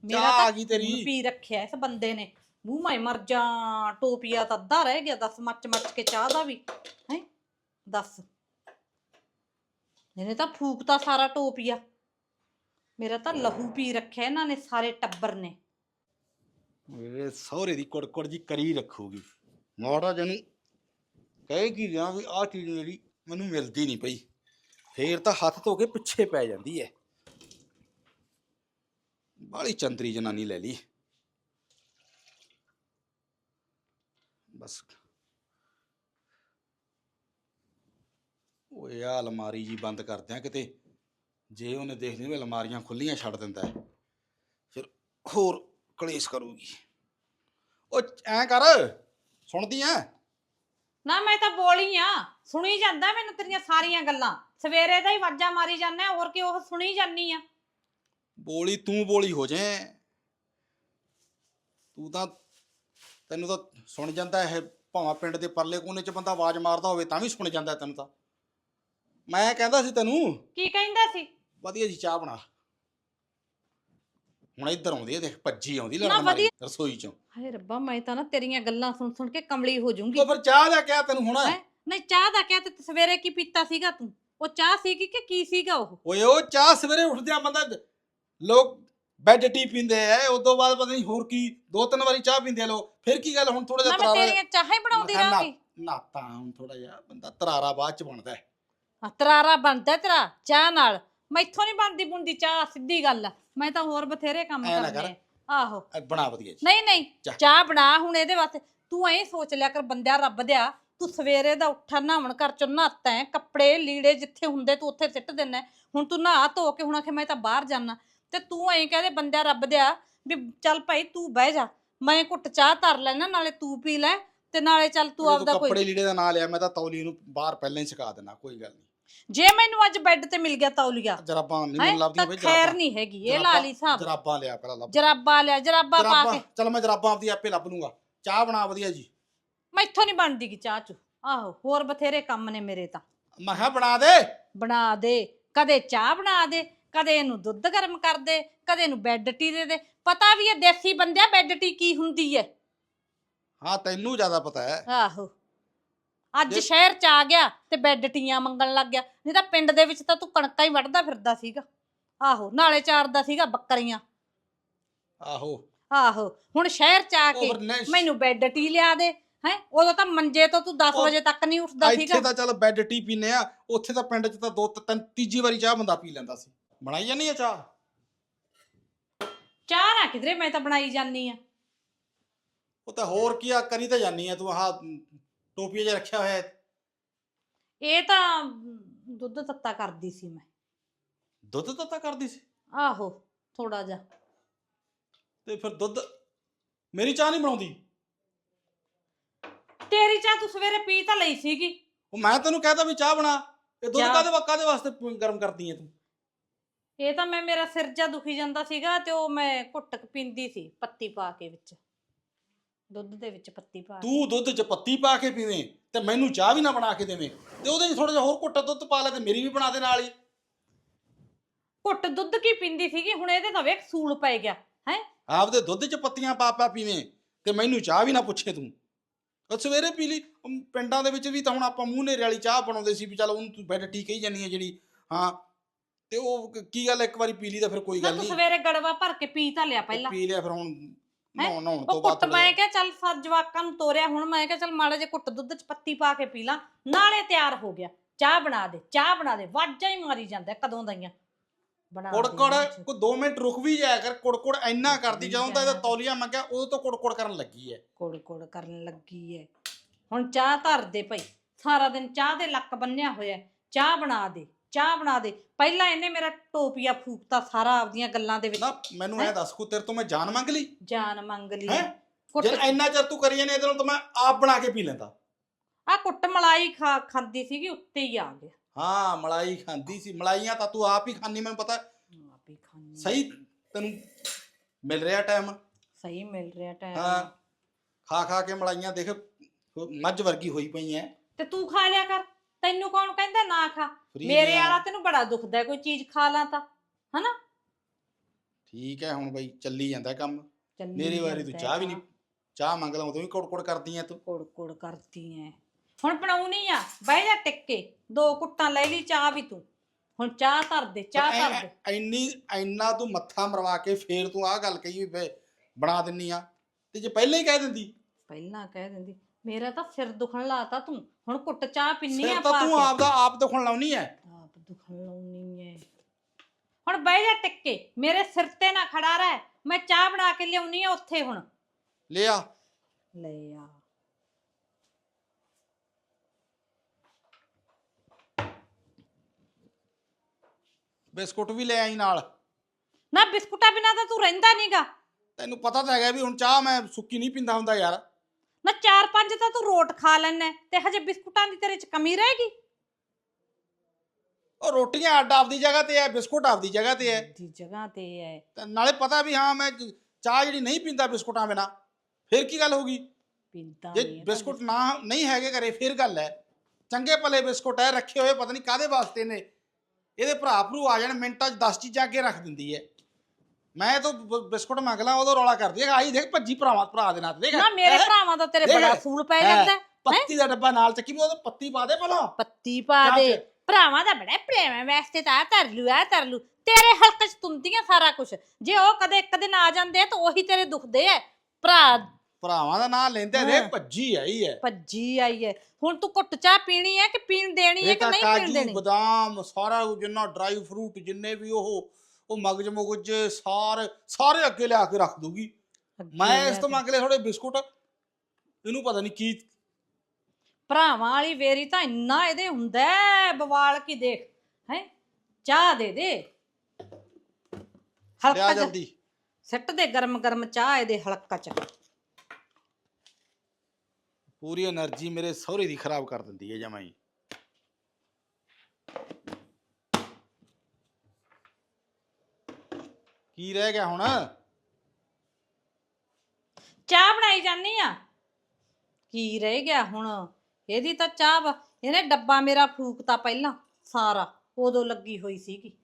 ਮੇਰਾ ਆ ਤਾਂ ਗਈ ਤੇਰੀ। ਪੀ ਰੱਖਿਆ ਇਸ ਬੰਦੇ ਨੇ। ਮੂੰਹ ਮਾਈ ਮਰ ਜਾ ਟੋਪੀਆ ਤਾਂ ਅੱਧਾ ਰਹਿ ਗਿਆ ਦੱਸ ਮੱਚ ਮੱਚ ਕੇ ਚਾਹ ਦਾ ਵੀ। ਹੈ? ਦੱਸ। ਇਹਨੇ ਤਾਂ ਫੂਕਤਾ ਸਾਰਾ ਟੋਪੀਆ ਮੇਰਾ ਤਾਂ ਲਹੂ ਪੀ ਰੱਖਿਆ ਇਹਨਾਂ ਨੇ ਸਾਰੇ ਟੱਬਰ ਨੇ। ਮੇਰੇ ਸਹੁਰੇ ਦੀ ਕੁੜਕੁੜ ਜੀ ਕਰੀ ਰੱਖੂਗੀ। ਮੋੜਾ ਜਨੂੰ ਕਹੇ ਕੀ ਗਿਆ ਵੀ ਆਹ ਚੀਜ਼ ਮੇਰੀ ਮੈਨੂੰ ਮਿਲਦੀ ਨਹੀਂ ਪਈ। ਫੇਰ ਤਾਂ ਹੱਥ ਧੋ ਕੇ ਪਿੱਛੇ ਪੈ ਜਾਂਦੀ ਹੈ ਬਾਲੀ ਚੰਦਰੀ ਜਨਾਨੀ ਲੈ ਲਈ। ਬਸ। ਓਏ ਆ ਅਲਮਾਰੀ ਜੀ ਬੰਦ ਕਰ ਦਿਆਂ ਕਿਤੇ ਜੇ ਉਹਨੇ ਦੇਖ ਲਈ ਵੀ ਅਲਮਾਰੀਆਂ ਖੁੱਲੀਆਂ ਛੱਡ ਦਿੰਦਾ ਹੈ ਫਿਰ ਹੋਰ ਕਲੇਸ਼ ਕਰੂਗੀ। ਉਹ ਐਂ ਕਰ ਸੁਣਦੀ ਐ? ਨਾ ਮੈਂ ਤਾਂ ਬੋਲੀ ਆ ਸੁਣੀ ਜਾਂਦਾ ਮੈਨੂੰ ਤੇਰੀਆਂ ਸਾਰੀਆਂ ਗੱਲਾਂ। ਸਵੇਰੇ ਦਾ ਹੀ ਵਾਜਾ ਮਾਰੀ ਜਾਂਦਾ ਹੋਰ ਕਿ ਉਹ ਸੁਣੀ ਜਾਨੀ ਆ? ਬੋਲੀ ਤੂੰ ਬੋਲੀ ਹੋ ਜੇ ਤੂੰ ਤਾਂ ਤੈਨੂੰ ਤਾਂ ਸੁਣ ਜਾਂਦਾ ਇਹ ਭਾਵੇਂ ਪਿੰਡ ਦੇ ਪਰਲੇ ਕੋਨੇ 'ਚ ਬੰਦਾ ਆਵਾਜ਼ ਮਾਰਦਾ ਹੋਵੇ ਤਾਂ ਵੀ ਸੁਣ ਜਾਂਦਾ ਤੈਨੂੰ ਤਾਂ। ਮੈਂ ਕਹਿੰਦਾ ਸੀ ਤੈਨੂੰ। ਕੀ ਕਹਿੰਦਾ ਸੀ? ਵਧੀਆ ਜੀ ਚਾਹ ਬਣਾ ਹੁਣ ਇੱਧਰ ਆਉਂਦੀ ਹੈ ਦੇਖ ਭੱਜੀ ਆਉਂਦੀ ਨਾ ਲੜਨ ਵਧੀਆ- ਰਸੋਈ 'ਚੋਂ। ਹਾਏ ਰੱਬਾ ਮੈਂ ਤਾਂ ਨਾ ਤੇਰੀਆਂ ਗੱਲਾਂ ਸੁਣ ਸੁਣ ਕੇ ਕਮਲੀ ਹੋ ਜਾਊਂਗੀ। ਉਹ ਫਿਰ ਚਾਹ ਦਾ ਕਿਹਾ ਤੈਨੂੰ ਹੁਣ। ਹੈਂ? ਨਹੀਂ ਚਾਹ ਦਾ ਕਿਹਾ ਤੇ ਸਵੇਰੇ ਕੀ ਪੀਤਾ ਸੀਗਾ ਤੂੰ? ਉਹ ਚਾਹ ਸੀਗੀ ਕਿ ਕੀ ਸੀਗਾ ਉਹ? ਓਏ ਉਹ ਚਾਹ ਸਵੇਰੇ ਉੱਠਦਿਆਂ ਬੰਦਾ ਲੋਕ ਬੈੱਡ ਟੀ ਪੀਂਦੇ ਐ ਉਦੋਂ ਬਾਅਦ ਪਤਾ ਨਹੀਂ ਹੋਰ ਕੀ ਦੋ ਤਿੰਨ ਵਾਰੀ ਚਾਹ ਪੀਂਦੇ ਆ ਲੋਕ। ਫਿਰ ਕੀ ਗੱਲ ਹੁਣ ਥੋੜਾ ਨਾ ਜਿਹਾ ਮੈਂ ਤਰਾਰਾ ਤੇਰੀਆਂ ਚਾਹਾਂ ਹੀ ਬਣਾਉਂਦੀ ਮੈਂ ਕਿਹਾ ਰਹਾਂਗੀ। ਨਾਤਾ ਹੁਣ ਥੋੜਾ ਜਿਹਾ ਬੰਦਾ ਤਰਾਰਾ ਬਾਅਦ ਚ ਬਣਦਾ ਹੈ। ਤਰਾਰਾ ਬਣਦਾ ਤੇਰਾ ਚਾਹ ਨਾਲ। ਮੈਥੋਂ ਨਹੀਂ ਬਣਦੀ ਬੁੰਦੀ ਚਾਹ ਸਿੱਧੀ ਗੱਲ ਆ। ਮੈਂ ਤਾਂ ਹੋਰ ਬਥੇਰੇ ਕੰਮ ਐਂ ਨਾ ਕਰਨੇ ਕਰ। ਆ। ਆਹੋ। ਐ ਬਣਾ ਵਧੀਆ ਜੀ। ਨਹੀਂ ਨਹੀਂ ਚਾਹ। ਚਾਹ ਬਣਾ ਹੁਣ ਇਹਦੇ ਵਾਸਤੇ। ਤੂੰ ਐਂ ਸੋਚ ਲਿਆ ਕਰ ਬੰਦਿਆ ਰੱਬ ਦਿਆ। ਤੂੰ ਸਵੇਰੇ ਦਾ ਉੱਠਾ ਨਹਾਉਣ ਘਰ ਚੋਂ ਨਹਾਤਾ ਹੈ ਕੱਪੜੇ ਲੀੜੇ ਜਿੱਥੇ ਹੁੰਦੇ ਤੂੰ ਉੱਥੇ ਸਿੱਟ ਦਿੰਨਾ ਹੈ। ਹੁਣ ਤੂੰ ਨਹਾ ਧੋ ਕੇ ਹੁਣ ਆਖੇ ਮੈਂ ਤਾਂ ਬਾਹਰ ਜਾਣਾ ਤੇ ਤੂੰ ਐਂ ਕਹਦੇ ਬੰਦਿਆ ਰੱਬ ਦਿਆ ਵੀ ਚੱਲ ਭਾਈ ਤੂੰ ਬਹਿ ਜਾ। ਮੈਂ ਘੁੱਟ ਚਾਹ ਧਰ ਲੈਣਾ ਨਾਲੇ ਤੂੰ ਪੀ ਲੈ। ਤੇ ਨਾਲੇ ਚੱਲ ਤੂੰ ਆਪਦਾ ਕੱਪੜੇ ਕੋਈ ਲੀੜੇ ਦਾ ਨਾਂ ਲਿਆ ਮੈਂ ਤਾਂ ਤੌਲੀ ਨੂੰ ਬਾਹਰ ਪਹਿਲਾਂ ਹੀ ਸਿਖਾ ਦੇਣਾ ਕੋਈ ਗੱਲ ਨਹੀਂ ਜੇ ਮੈਨੂੰ ਅੱਜ ਬੈੱਡ ਤੇ ਮਿਲ ਗਿਆ ਤੌਲੀਆ ਜਰਾਬਾਂ ਨਹੀਂ ਹੈਂ, ਮੈਨੂੰ ਲੱਭਦੀਆਂ ਤਾਂ ਬਈ ਖੈਰ ਨਹੀਂ ਹੈਗੀ ਇਹ ਲਾ ਲਈ ਜਰਾਬਾਂ ਲਿਆ ਪਹਿਲਾਂ ਲੱਭ। ਜਰਾਬਾ ਲਿਆ ਜਰਾਬਾ ਪਾ ਜਰਾਬਾਂ ਕੇ। ਚਲ ਮੈਂ ਜਰਾਬਾਂ ਆਪਦੀ ਆਪੇ ਲੱਭ ਲੂੰਗਾ। ਚਾਹ ਬਣਾ ਵਧੀਆ ਜੀ। ਮੈਥੋਂ ਨਹੀਂ ਬਣਦੀ ਗੀ ਚਾਹ ਚ। ਆਹੋ ਹੋਰ ਬਥੇਰੇ ਕੰਮ ਨੇ ਮੇਰੇ ਤਾਂ। ਮੈਂ ਕਿਹਾ ਬਣਾ ਦੇ। ਬਣਾ ਦੇ। ਕਦੇ ਚਾਹ ਬਣਾ ਦੇ ਕਦੇ ਇਹਨੂੰ ਦੁੱਧ ਗਰਮ ਕਰ ਦੇ ਕਦੇ ਇਹਨੂੰ ਬੈੱਡ ਟੀ ਦੇ ਦੇ। ਪਤਾ ਵੀ ਇਹ ਦੇਸੀ ਬੰਦਿਆ ਬੈੱਡ ਟੀ ਕੀ ਹੁੰਦੀ ਹੈ ਹਾਂ ਤੈਨੂੰ ਜ਼ਿਆਦਾ ਪਤਾ ਹੈ। ਆਹੋ। ਅੱਜ ਸ਼ਹਿਰ ਚ ਆ ਗਿਆ ਤੇ ਬੈੱਡ ਟੀਆਂ ਮੰਗਣ ਲੱਗ ਗਿਆ ਨਹੀਂ ਤਾਂ ਪਿੰਡ ਦੇ ਵਿੱਚ ਤਾਂ ਤੂੰ ਕਣਕਾਂ ਹੀ ਵੱਢਦਾ ਫਿਰਦਾ ਸੀਗਾ। ਆਹੋ ਨਾਲੇ ਚਾਰਦਾ ਸੀਗਾ ਬੱਕਰੀਆਂ। ਆਹੋ। ਆਹੋ ਹੁਣ ਸ਼ਹਿਰ ਚ ਆ ਕੇ ਮੈਨੂੰ ਬੈੱਡ ਟੀ ਲਿਆ ਦੇ ਹੈ? ਉਦੋਂ ਤਾਂ ਮੰਜੇ ਤੋਂ ਤੂੰ 10 ਉਹ ਵਜੇ ਤੱਕ ਨਹੀਂ ਉੱਠਦਾ ਇੱਥੇ ਸੀਗਾ। ਤਾਂ ਚੱਲ ਬੈੱਡ ਟੀ ਪੀਨੇ ਆ ਉੱਥੇ ਤਾਂ ਪਿੰਡ 'ਚ ਤਾਂ ਦੋ ਤਿੰਨ ਤੀਜੀ ਵਾਰੀ ਚਾਹ ਬੰਦਾ ਪੀ ਲੈਂਦਾ ਸੀ। ਬਣਾਈ ਜਾਨੀ ਆ ਚਾਹ? ਚਾਹ ਨਾ ਕਿਧਰੇ ਮੈਂ ਤਾਂ ਬਣਾਈ ਜਾਨੀ ਆ। ਉਹ ਤਾਂ ਹੋਰ ਕੀ ਆ ਕਰੀ ਤਾਂ ਜਾਨੀ ਆ ਤੂੰ ਆਹ ਟੋਪੀਆ ਜਿਹਾ ਰੱਖਿਆ ਹੋਇਆ ਹੈ। ਇਹ ਤਾਂ ਦੁੱਧ ਤੱਤਾ ਕਰਦੀ ਸੀ ਮੈਂ। ਦੁੱਧ ਤੱਤਾ ਕਰਦੀ ਸੀ? ਆਹੋ ਥੋੜਾ ਜਿਹਾ। ਤੇ ਫਿਰ ਦੁੱਧ ਮੇਰੀ ਚਾਹ ਨਹੀਂ ਬਣਾਉਂਦੀ? ਤੇਰੀ ਚਾਹ ਤੂੰ ਸਵੇਰੇ ਪੀ ਤਾਂ ਲਈ ਸੀਗੀ। ਉਹ ਮੈਂ ਤੈਨੂੰ ਕਹਿਤਾ ਵੀ ਚਾਹ ਬਣਾ। ਇਹ ਦੁੱਧ ਚਾਹ- ਕਾਦੇ ਕਾਦੇ ਵਾਸਤੇ ਪ- ਗਰਮ ਕਰਦੀ ਹੈ ਤੂੰ? ਇਹ ਤਾਂ ਮੈਂ ਮੇਰਾ ਸਿਰ ਜਾ ਦੁਖੀ ਜਾਂਦਾ ਸੀਗਾ ਤੇ ਉਹ ਮੈਂ ਘੁੱਟ ਕੇ ਪੀਂਦੀ ਸੀ ਪੱਤੀ ਪਾ ਕੇ ਵਿੱਚ। ਦੁੱਧ ਦੇ ਵਿੱਚ ਪੱਤੀ ਪਾ ਕੇ। ਤੂੰ ਦੁੱਧ 'ਚ ਪੱਤੀ ਪਾ ਕੇ ਪੀਵੇਂ ਤੇ ਮੈਨੂੰ ਚਾਹ ਵੀ ਨਾ ਬਣਾ ਕੇ ਦੇਵੇਂ ਤੇ ਉਹਦੇ 'ਚ ਥੋੜਾ ਜਿਹਾ ਹੋਰ ਘੁੱਟ ਦੁੱਧ ਪਾ ਲੈ ਤੇ ਮੇਰੀ ਵੀ ਬਣਾ ਦੇ ਨਾਲ ਹੀ। ਘੁੱਟ ਦੁੱਧ ਕੀ ਪੀਂਦੀ ਸੀਗੀ? ਹੁਣ ਇਹਦੇ ਤਾਂ ਵੇਖ ਸੂਲ ਪੈ ਗਿਆ ਹੈ? ਆਪਦੇ ਦੁੱਧ 'ਚ ਪੱਤੀਆਂ ਪਾ ਪਾ ਪੀਵੇਂ ਤੇ ਮੈਨੂੰ ਚਾਹ ਵੀ ਨਾ ਪੁੱਛੇ ਤੂੰ। ਉਹ ਸਵੇਰੇ ਪੀ ਲਈ। ਅਮ ਪਿੰਡਾਂ ਦੇ ਵਿੱਚ ਵੀ ਤਾਂ ਹੁਣ ਆਪਾਂ ਮੂੰਹ ਨੇਰੇ ਵਾਲੀ ਚਾਹ ਬਣਾਉਂਦੇ ਸੀ ਵੀ ਚੱਲ ਉਹਨੂੰ ਤੂੰ ਬੈੱਡ ਟੀ ਕਹੀ ਜਾਨੀ ਹੈ ਜਿਹੜੀ ਹਾਂ। ਤੇ ਉਹ ਕ- ਕੀ ਗੱਲ ਇੱਕ ਵਾਰੀ ਪੀ ਲਈ ਤਾਂ ਫਿਰ ਕੋਈ ਨਾ ਗੱਲ ਤੂੰ ਨਹੀਂ। ਸਵੇਰੇ ਗੜਵਾ ਭਰ ਕੇ ਪੀ ਤਾਂ ਲਿਆ ਪਹਿਲਾਂ। ਪੀ ਲਿਆ ਫਿਰ ਹੁਣ ਨਹਾਉਣ ਨਹਾਉਣ ਤੋਂ ਉਹ ਬਾਅਦ ਕੁੱਟ ਥੋੜ੍ਹਾ ਮੈਂ ਜਿਹਾ- ਕਿਹਾ ਚੱਲ ਸਰ ਜਵਾਕਾਂ ਨੂੰ ਤੋਰਿਆ ਹੁਣ ਮੈਂ ਕਿਹਾ ਚੱਲ ਮਾੜਾ ਜਿਹਾ ਕੁੱਟ ਦੁੱਧ ਚ ਪੱਤੀ ਪਾ ਕੇ ਪੀ ਲਾਂ। ਨਾਲੇ ਤਿਆਰ ਹੋ ਗਿਆ। ਚਾਹ ਬਣਾ ਦੇ ਚਾਹ ਬਣਾ ਦੇ। ਵਾਜਾਂ ਹੀ ਮਾਰੀ ਜਾਂਦਾ ਕਦੋਂ ਦਾਈਆਂ ਬਣਾ। ਕੋਈ 2 ਮਿੰਟ ਰੁਕ ਵੀ ਜਾਇਆ ਕਰ। ਕੁੜਕੁੜ ਇੰਨਾ ਕਰਦੀ ਜਦੋਂ ਤਾਂ ਇਹਦਾ। ਤੌਲੀਆ ਮੰਗਿਆ ਉਦੋਂ ਤੋਂ ਕੁੜਕੁੜ ਕਰਨ ਲੱਗੀ ਹੈ। ਕੁੜ ਕੁੜ ਕਰਨ ਲੱਗੀ ਐ ਹੁਣ ਚਾਹ ਧਰ ਦੇ ਭਾਈ। ਸਾਰਾ ਦਿਨ ਚਾਹ ਦੇ ਲੱਕ ਬੰਨਿਆ ਹੋਇਆ ਹੈ। ਚਾਹ ਬਣਾ ਦੇ। ਚਾਹ ਬਣਾ ਦੇ। ਪਹਿਲਾਂ ਇਹਨੇ ਮੇਰਾ ਟੋਪੀਆ ਫੂਕਤਾ ਸਾਰਾ ਆਪਦੀਆਂ ਗੱਲਾਂ ਦੇ ਵਿੱਚ। ਨਾ ਮੈਨੂੰ ਐ ਦੱਸ ਕੋ ਤੇਰੇ ਤੋਂ ਮੈਂ ਜਾਨ ਮੰਗ ਲਈ? ਜਾਨ ਮੰਗ ਲਈ। ਹੈਂ? ਕੁੱਟ ਜਦ ਇੰਨਾ ਚਿਰ ਤੂੰ ਕਰੀ ਜਾਂਦੇ ਇਹਦੇ ਨਾਲ ਤਾਂ ਮੈਂ ਆਪ ਬਣਾ ਕੇ ਪੀ ਲੈਂਦਾ। ਆ ਕੁੱਟ ਮਲਾਈ ਖਾ ਖਾਂਦੀ ਸੀਗੀ ਉੱਤੇ ਹੀ ਆ ਗਿਆ। ਹਾਂ ਮਲਾਈ ਖਾਂਦੀ ਸੀ। ਮਲਾਈਆਂ ਤਾਂ ਤੂੰ ਆਪ ਹੀ ਖਾਂਦੀ ਮੈਨੂੰ ਪਤਾ। ਆਪ ਹੀ ਖਾਂਦੀ। ਸਹੀ ਤੈਨੂੰ ਮਿਲ ਰਿਹਾ ਟਾਈਮ ਸਹੀ ਮਿਲ ਰਿਹਾ ਟਾਈਮ ਹਾਂ। ਖਾ ਖਾ ਕੇ ਮਲਾਈਆਂ ਦੇਖ ਮੱਝ ਵਰਗੀ ਹੋਈ ਪਈ ਐ। ਤੇ ਤੂੰ ਖਾ ਲਿਆ ਕਰ। ਤੈਨੂੰ ਕੌਣ ਕਹਿੰਦਾ ਨਾ ਖਾ? Free ਮੇਰੇ। ਵਾਲਾ ਤੈਨੂੰ ਬੜਾ ਦੁਖਦਾ ਹੈ, ਕੋਈ ਚੀਜ਼ ਖਾ ਲਾਂ ਤਾਂ ਹਨਾ? ਠੀਕ ਹੈ ਹੁਣ ਬਈ ਚੱਲੀ ਜਾਂਦਾ ਕੰਮ। ਚੱਲੀ ਮੇਰੀ ਵਾਰੀ ਤੂੰ ਜਾਂਦਾ ਚਾਹ ਵੀ ਨਹੀਂ ਹੈਗਾ। ਚਾਹ ਮੰਗਦਾ ਉਦੋਂ ਵੀ ਕੋੜ ਕੋੜ ਕਰਦੀ ਐ ਤੂੰ। ਕੁੜ ਕੁੜ ਕਰਦੀ ਐ। ਹੁਣ ਬਣਾਉਣੀ ਆ ਬਹਿ ਜਾ ਟਿੱਕੇ। ਦੋ ਕੁੱਟਾਂ ਲੈ ਲਈ ਚਾਹ ਵੀ ਤੂੰ। ਹੁਣ ਚਾਹ ਧਰ ਦੇ ਚਾਹ ਪਰ ਧਰ ਐ- ਦੇ। ਐ- ਇੰਨੀ ਇੰਨਾ ਤੂੰ ਮੱਥਾ ਮਰਵਾ ਕੇ ਫੇਰ ਤੂੰ ਆਹ ਗੱਲ ਕਹੀ ਵੀ ਬੇ ਬਣਾ ਦਿੰਨੀ ਆ। ਤੇ ਜੇ ਪਹਿਲਾਂ ਹੀ ਕਹਿ ਦਿੰਦੀ? ਪਹਿਲਾਂ ਕਹਿ ਦਿੰਦੀ। ਮੇਰਾ ਤਾਂ ਸਿਰ ਦੁਖਣ ਲਾਤਾ ਤੂੰ। ਹੁਣ ਕੁੱਟ ਚਾਹ ਪਿੰਨੀ ਆ ਪਾ ਤਾਂ ਤੂੰ ਕੇ। ਆਪ ਦਾ ਆਪ ਦੁਖਣ ਲਾਉਣੀ ਐ। ਆਪ ਦੁਖਣ ਲਾਉਣੀ ਐ। ਹੁਣ ਬਹਿ ਜਾ ਟਿੱਕੇ। ਮੇਰੇ ਸਿਰ ਤੇ ਨਾ ਖੜਾ ਰਹਿ। ਮੈਂ ਚਾਹ ਬਣਾ ਕੇ ਲਿਆਉਣੀ ਆ ਉੱਥੇ ਹੁਣ। ਲਿਆ। ਲੈ ਆ। ਬਿਸਕੁਟ ਵੀ ਲੈ ਆਈ ਨਾਲ। ਨਾ ਬਿਸਕੁਟਾਂ ਬਿਨਾ ਤਾਂ ਤੂੰ ਰਹਿੰਦਾ ਨਹੀਂਗਾ ਤੈਨੂੰ ਪਤਾ ਤਾਂ ਹੈਗਾ ਵੀ ਹੁਣ ਚਾਹ ਮੈਂ ਸੁੱਕੀ ਨਹੀਂ ਪੀਂਦਾ ਹੁੰਦਾ ਯਾਰ। ਨਾ ਚਾਰ ਪੰਜ ਤਾਂ ਤੂੰ ਰੋਟ ਖਾ ਲੈਣਾ ਤੇ ਹਜੇ ਬਿਸਕੁਟਾਂ ਦੀ ਤੇਰੇ ਚ ਕਮੀ ਰਹੇਗੀ? ਉਹ ਰੋਟੀਆਂ ਅੱਡ ਆਪਦੀ ਜਗ੍ਹਾ ਤੇ ਐ ਬਿਸਕੁਟ ਆਪਦੀ ਜਗ੍ਹਾ ਤੇ ਐ ਦੀ ਜਗ੍ਹਾ ਤੇ ਤੇ ਨਾਲੇ ਪਤਾ ਵੀ ਹਾਂ ਮੈਂ ਚਾਹ ਜਿਹੜੀ ਨਹੀਂ ਪੀਂਦਾ ਬਿਸਕੁਟਾਂ ਬਿਨਾ ਫਿਰ ਕੀ ਗੱਲ ਹੋਗੀ ਪੀਂਦਾ ਜੇ ਨਹੀਂ ਹੈ ਤਾਂ ਬਿਸਕੁਟ ਨਾ ਨਹੀਂ ਹੈਗੇ ਘਰੇ ਫਿਰ ਗੱਲ ਹੈ। ਚੰਗੇ ਭਲੇ ਬਿਸਕੁਟ ਐ ਰੱਖੇ ਹੋਏ ਪਤਾ ਨਹੀਂ ਕਾਦੇ ਵਾਸਤੇ ਨੇ। ਇਹਦੇ ਭਰਾ ਭਰੂ ਆ ਜਾਣ ਮਿੰਟਾਂ 'ਚ 10 ਚੀਜ਼ਾਂ ਅੱਗੇ ਰੱਖ ਦਿੰਦੀ ਐ ਮੈਂ ਤਾਂ ਬ- ਬਿਸਕੁਟ ਮੰਗ ਲਾਂ ਉਦੋਂ ਰੌਲਾ ਕਰਦੀ ਹੈ ਆਈ ਦੇਖ ਭੱਜੀ ਭਰਾਵਾਂ ਭਰਾ ਦੇ ਨਾਲ ਦੇਖ। ਨਾ ਮੇਰੇ ਹੈਂ? ਭਰਾਵਾਂ ਦਾ ਤੇਰੇ ਦੇਖ, ਬੜਾ ਸੂਲ ਪੈ ਹੈਂ, ਜਾਂਦਾ। ਹੈ। ਪੱਤੀ ਦਾ ਡੱਬਾ ਨਾਲ ਚੱਕੀ ਵੀ ਉਹਦੇ ਪੱਤੀ ਪਾ ਦੇ ਭਲਾ। ਪੱਤੀ ਪਾ ਚਾਹ ਦੇ। ਚ। ਭਰਾਵਾਂ ਦਾ ਬੜਾ ਪ੍ਰੇਮ ਹੈ ਵਾਸਤੇ ਤਾਂ ਆਹ ਧਰ ਲੂ ਆ ਧਰ ਲੂ ਤੇਰੇ ਹਲਕ ਚ ਤੁੰਦੀਆਂ ਸਾਰਾ ਕੁਝ ਜੇ ਉਹ ਕਦੇ ਇੱਕ ਦਿਨ ਆ ਜਾਂਦੇ ਆ ਤਾਂ ਉਹੀ ਤੇਰੇ ਦੁਖਦੇ ਐ ਭਰਾ ਭਰਾਵਾਂ ਦਾ ਨਾਂ ਲੈਂਦੇ ਹਾਂ। ਦੇਖ ਭੱਜੀ ਆਈ ਐ ਭੱਜੀ ਆਈ ਐ ਹੁਣ ਤੂੰ ਕੁੱਟ ਚਾਹ ਪੀਣੀ ਐ ਕਿ ਪੀਣ ਦੇਣੀ ਐ ਇਹ ਕਿ ਤਾਂ ਨਹੀਂ ਪੀਣ ਕਾਜੂ ਦੇਣੀ? ਬਦਾਮ ਸਾਰਾ ਕੁਝ ਜਿੰਨਾ ਡਰਾਈ ਫਰੂਟ ਜਿੰਨੇ ਵੀ ਉਹ ਉਹ ਮਗਜ ਮੁਗਜ ਸਾਰੇ ਸਾਰੇ ਅੱਗੇ ਲਿਆ ਕੇ ਰੱਖ ਦੂਗੀ ਮੈਂ ਇਸ ਤੋਂ ਮੰਗ ਲਿਆ ਥੋੜੇ ਬਿਸਕੁਟ। ਇਹਨੂੰ ਪਤਾ ਨਹੀਂ ਕੀ ਭਰਾਵਾਂ ਵਾਲੀ ਵੇਰੀ ਤਾਂ ਇੰਨਾ ਇਹਦੇ ਹੁੰਦਾ ਬਵਾਲ ਕੀ ਦੇਖ ਹੈ? ਚਾਹ ਦੇ ਦੇ। ਹਲਕਾ ਜਲਦੀ। ਸਿੱਟ ਦੇ ਗਰਮ ਗਰਮ ਚਾਹ ਇਹਦੇ ਹਲਕਾ ਚਾਹ ਪੂਰੀ એનર્ਜੀ ਮੇਰੇ ਸਹੁਰੇ ਦੀ ਖਰਾਬ ਕਰ ਦਿੰਦੀ ਹੈ ਜਮਾਈ ਕੀ ਰਹਿ ਗਿਆ ਹੁਣ? ਚਾਹ ਬਣਾਈ ਜਾਨੀ ਆ? ਕੀ ਰਹਿ ਗਿਆ ਹੁਣ? ਇਹਦੀ ਤਾਂ ਚਾਹ ਵਾ ਇਹਨੇ ਡੱਬਾ ਮੇਰਾ ਫੂਕਤਾ ਪਹਿਲਾਂ ਸਾਰਾ ਉਦੋਂ ਲੱਗੀ ਹੋਈ ਸੀਗੀ।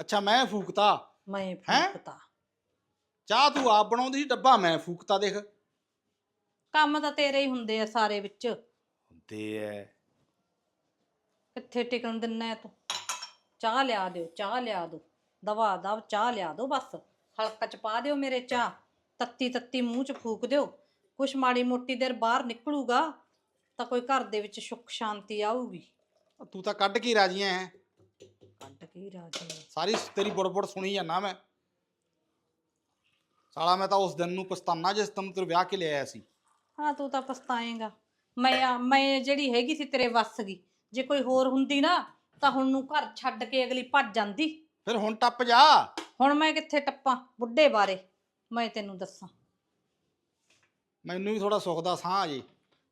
ਅੱਛਾ ਮੈਂ ਫੂਕਤਾ? ਮੈਂ ਹੈਂ? ਫੂਕਤਾ। ਚਾਹ ਤੂੰ ਆਪ ਬਣਾਉਂਦੀ ਸੀ ਡੱਬਾ ਮੈਂ ਫੂਕਤਾ ਦੇਖ। ਕੰਮ ਤਾਂ ਤੇਰੇ ਹੀ ਹੁੰਦੇ ਆ ਸਾਰੇ ਵਿੱਚ। ਹੁੰਦੇ ਐ। ਕਿੱਥੇ ਟਿਕਣ ਦਿੰਨਾ ਹੈ ਤੂੰ? ਚਾਹ ਲਿਆ ਦਿਓ ਚਾਹ ਲਿਆ ਦਿਓ। ਦਵਾ ਦਵ ਚਾਹ ਲਿਆ ਦਿਓ ਬਸ। ਹਲਕਾ ਚ ਪਾ ਦਿਓ ਮੇਰੇ ਚਾਹ। ਤੱਤੀ ਤੱਤੀ ਮੂੰਹ ਚ ਫੂਕ ਦਿਓ। ਕੁਛ ਮਾੜੀ ਮੋਟੀ ਦੇਰ ਬਾਹਰ ਨਿਕਲੂਗਾ ਤਾਂ ਕੋਈ ਘਰ ਦੇ ਵਿੱਚ ਸੁੱਖ ਸ਼ਾਂਤੀ ਆਊਗੀ। ਤੂੰ ਤਾਂ ਕੱਢ ਕੇ ਹੀ ਰਾਜੀ ਐ। ਕੱਢ ਕੇ ਹੀ ਰਾਜੀ ਸਾਰੀ ਤੇਰੀ ਬੁੜਬੁੜ ਸੁਣੀ ਜਾਂਦਾ ਮੈਂ। ਸਾਲਾ ਮੈਂ ਤਾਂ ਉਸ ਦਿਨ ਨੂੰ ਪਛਤਾਨਾ ਜਿਸ ਦਿਨ ਤੇਰੇ ਵਿਆਹ ਕੇ ਲਿਆਇਆ ਸੀ। ਹਾਂ ਤੂੰ ਤਾਂ ਪਛਤਾਏਂਗਾ ਮੈਂ ਆ- ਮੈਂ ਜਿਹੜੀ ਹੈਗੀ ਸੀ ਤੇਰੇ ਵੱਸ ਗਈ ਜੇ ਕੋਈ ਹੋਰ ਹੁੰਦੀ ਨਾ ਤਾਂ ਹੁਣ ਨੂੰ ਘਰ ਛੱਡ ਕੇ ਅਗਲੀ ਭੱਜ ਜਾਂਦੀ। ਫਿਰ ਹੁਣ ਟੱਪ ਜਾ। ਹੁਣ ਮੈਂ ਕਿੱਥੇ ਟੱਪਾਂ? ਬੁੱਢੇ ਬਾਰੇ ਮੈਂ ਤੈਨੂੰ ਦੱਸਾਂ। ਮੈਨੂੰ ਵੀ ਥੋੜਾ ਸੁੱਖ ਦਾ ਸਾਹ ਆ ਜੇ।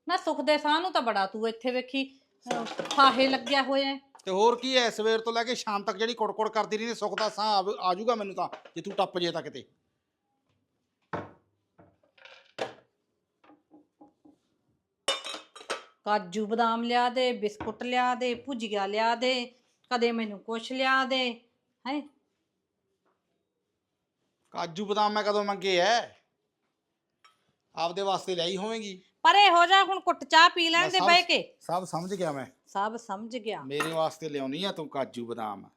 ਨਾ ਸੁੱਖ ਦੇ ਸਾਹ ਨੂੰ ਤਾਂ ਬੜਾ ਤੂੰ ਇੱਥੇ ਵੇਖੀ ਅਹ, ਫਾਹੇ ਲੱਗਿਆ ਹੋਇਆ ਹੈ। ਤੇ ਹੋਰ ਕੀ ਐ ਸਵੇਰ ਤੋਂ ਲੈ ਕੇ ਸ਼ਾਮ ਤੱਕ ਜਿਹੜੀ ਕੁੜਕੁੜ ਕਰਦੀ ਰਹੀ ਸੁੱਖ ਦਾ ਸਾਹ ਆਵ- ਆ ਜਾਊਗਾ ਮੈਨੂੰ ਤਾਂ ਜੇ ਤੂੰ ਟੱਪ ਜੇ ਤਾਂ ਕਿਤੇ। ਕਾਜੂ ਬਦਾਮ ਲਿਆ ਦੇ ਬਿਸਕੁਟ ਲਿਆ ਦੇ ਭੁਜੀਆ ਲਿਆ ਦੇ ਕਦੇ ਮੈਨੂੰ ਕੁਛ ਲਿਆ ਦੇ। ਕਾਜੂ ਬਦਾਮ ਮੈਂ ਕਦੋਂ ਮੰਗੇ ਐ? ਆਪਦੇ ਵਾਸਤੇ ਲਈ ਹੋਵੇਂਗੀ। ਪਰੇ ਹੋ ਜਾ ਹੁਣ ਕੁੱਟ ਚਾਹ ਪੀ ਲੈਣ ਦੇ ਬਹਿ ਕੇ। ਸਭ ਸਮਝ ਗਿਆ ਮੈਂ। ਸਭ ਸਮਝ ਗਿਆ। ਮੇਰੇ ਵਾਸਤੇ ਲਿਆਉਣੀ ਆ ਤੂੰ ਕਾਜੂ ਬਦਾਮ।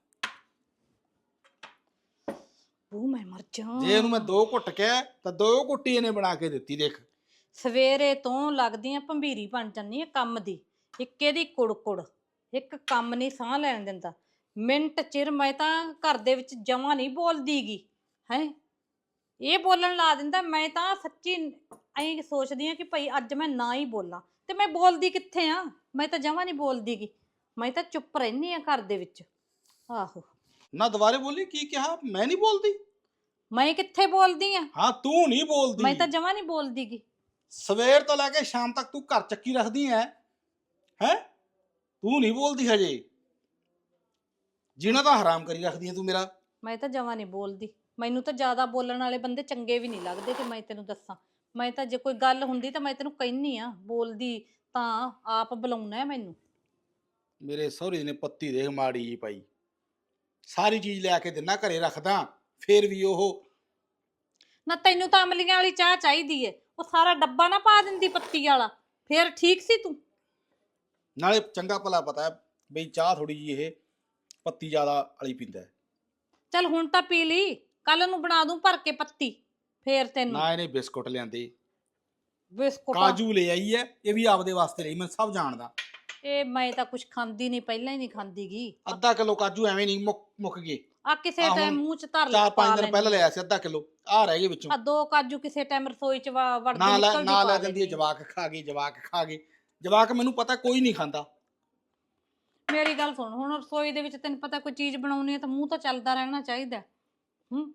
ਉਹ ਮੈਂ ਮਰ ਜਾ ਜੇ ਇਹਨੂੰ ਮੈਂ ਦੋ ਘੁੱਟ ਕਿਹਾ ਤਾਂ ਦੋ ਘੁੱਟੀ ਇਹਨੇ ਬਣਾ ਕੇ ਦਿੱਤੀ ਦੇਖ। ਸਵੇਰੇ ਤੋਂ ਲੱਗਦੀਆਂ ਭੰਬੀਰੀ ਬਣ ਜਾਂਦੀ ਹੈ ਕੰਮ ਦੀ। ਇੱਕ ਇਹਦੀ ਕੁੜਕੁੜ ਇੱਕ ਕੰਮ ਨਹੀਂ ਸਾਹ ਲੈਣ ਦਿੰਦਾ। ਮਿੰਟ ਚਿਰ ਮੈਂ ਤਾਂ ਘਰ ਦੇ ਵਿੱਚ ਜਮਾਂ ਨਹੀਂ ਬੋਲਦੀਗੀ ਹੈ? ਇਹ ਬੋਲਣ ਲਾ ਦਿੰਦਾ ਮੈਂ ਤਾਂ ਸੱਚੀ ਐਂ ਸੋਚਦੀ ਆ ਕਿ ਭਈ ਅੱਜ ਮੈਂ ਨਾ ਹੀ ਬੋਲਾਂ। ਤੇ ਮੈਂ ਬੋਲਦੀ ਕਿੱਥੇ ਆ? ਮੈਂ ਤਾਂ ਜਮਾਂ ਨਹੀਂ ਬੋਲਦੀਗੀ। ਮੈਂ ਤਾਂ ਚੁੱਪ ਰਹਿਨੀ ਆ ਘਰ ਦੇ ਵਿੱਚ। ਆਹੋ। ਨਾ ਦੁਬਾਰੇ ਬੋਲੀ ਕੀ ਕਿਹਾ? ਮੈਂ ਨਹੀਂ ਬੋਲਦੀ? ਮੈਂ ਕਿੱਥੇ ਬੋਲਦੀ ਆ? ਹਾਂ ਤੂੰ ਨਹੀਂ ਬੋਲਦੀ। ਮੈਂ ਤਾਂ ਜਮਾਂ ਨਹੀਂ ਬੋਲਦੀਗੀ। ਸਵੇਰ ਤੋਂ ਲੈ ਕੇ ਸ਼ਾਮ ਤੱਕ ਤੂੰ ਘਰ ਚੱਕੀ ਰੱਖਦੀ ਐ। ਹੈ? ਤੂੰ ਨਹੀਂ ਬੋਲਦੀ ਹਜੇ। ਜੀਣਾ ਤਾਂ ਹਰਾਮ ਕਰੀ ਰੱਖਦੀ ਐ ਤੂੰ ਮੇਰਾ? ਮੈਂ ਤਾਂ ਜਮਾਂ ਨਹੀਂ ਬੋਲਦੀ। ਮੈਨੂੰ ਤਾਂ ਜ਼ਿਆਦਾ ਬੋਲਣ ਵਾਲੇ ਬੰਦੇ ਚੰਗੇ ਵੀ ਨਹੀਂ ਲੱਗਦੇ ਤੇ ਮੈਂ ਤੈਨੂੰ ਦੱਸਾਂ। ਮੈਂ ਤਾਂ ਜੇ ਕੋਈ ਗੱਲ ਹੁੰਦੀ ਤਾਂ ਮੈਂ ਤੈਨੂੰ ਕਹਿਨੀ ਆ ਬੋਲਦੀ ਤਾਂ ਆਪ ਬੁਲਾਉਣਾ ਹੈ ਮੈਨੂੰ। ਮੇਰੇ ਸਹੁਰੇ ਨੇ ਪੱਤੀ ਦੇਖ ਮਾੜੀ ਜੀ ਪਾਈ। ਸਾਰੀ ਚੀਜ਼ ਲਿਆ ਕੇ ਦਿਨਾ ਘਰੇ ਰੱਖਦਾ ਫੇਰ ਵੀ ਉਹ ਨਾ ਤੈਨੂੰ ਤਾਂ ਅਮਲੀਆਂ ਵਾਲੀ ਚਾਹ ਚਾਹੀਦੀ ਏ। ਉਹ ਸਾਰਾ ਡੱਬਾ ਨਾ ਪਾ ਦਿੰਦੀ ਪੱਤੀ ਵਾਲਾ। ਫੇਰ ਠੀਕ ਸੀ ਤੂੰ? ਨਾਲੇ ਚੰਗਾ ਭਲਾ ਪਤਾ ਹੈ ਬਈ ਚਾਹ ਥੋੜੀ ਜੀ ਇਹ ਪੱਤੀ ਜ਼ਿਆਦਾ ਵਾਲੀ ਪੀਂਦਾ ਹੈ। ਚੱਲ ਹੁਣ ਤਾਂ ਪੀ ਲਈ ਕੱਲ ਨੂੰ ਬਣਾ ਦੂੰ ਭਰ ਕੇ ਪੱਤੀ ਫੇਰ ਤੈਨੂੰ। ਨਾ ਇਹਨੇ ਬਿਸਕੁਟ ਲਿਆਂਦੇ। ਬਿਸਕੁਟ? ਕਾਜੂ ਲੈ ਆਈ ਹੈ ਇਹ ਵੀ ਆਪਦੇ ਵਾਸਤੇ ਲਈ ਮੈਂ ਸਭ ਜਾਣਦਾ। ਇਹ ਮੈਂ ਤਾਂ ਕੁਝ ਖਾਂਦੀ ਨਹੀਂ ਪਹਿਲਾਂ ਹੀ ਨਹੀਂ ਖਾਂਦੀਗੀ। ਅੱਧਾ ਕਿਲੋ ਕਾਜੂ ਐਵੇਂ ਨਹੀਂ ਮੁੱਕ ਮੁੱਕ ਗਏ। ਆ ਕਿਸੇ ਆਹ ਟਾਈਮ ਮੂੰਹ ਚ ਧਰ ਚਾਰ ਪਾ ਪੰਜ ਦਿਨ। ਪਹਿਲਾਂ ਲਿਆ ਸੀ ਅੱਧਾ ਕਿਲੋ ਆ ਰਹਿ ਗਏ ਵਿੱਚੋਂ। ਆ ਦੋ ਕਾਜੂ ਕਿਸੇ ਟਾਈਮ ਰਸੋਈ ਚ ਵਾ- ਵੜਦੇ ਨਾ ਲੈ ਨਿਕਲਦੀ ਨਾ ਪਾ ਲੈ ਹੈ ਲੈਂਦੀ। ਜਵਾਕ ਖਾ ਗਏ ਜਵਾਕ ਖਾ ਗਏ। ਜਵਾਕ ਮੈਨੂੰ ਪਤਾ ਕੋਈ ਨਹੀਂ ਖਾਂਦਾ। ਮੇਰੀ ਗੱਲ ਸੁਣ ਹੁਣ ਰਸੋਈ ਦੇ ਵਿੱਚ ਤੈਨੂੰ ਪਤਾ ਕੋਈ ਚੀਜ਼ ਬਣਾਉਣੀ ਹੈ ਤਾਂ ਮੂੰਹ ਤਾਂ ਚੱਲਦਾ ਰਹਿਣਾ ਚਾਹੀਦਾ ਹੂੰ।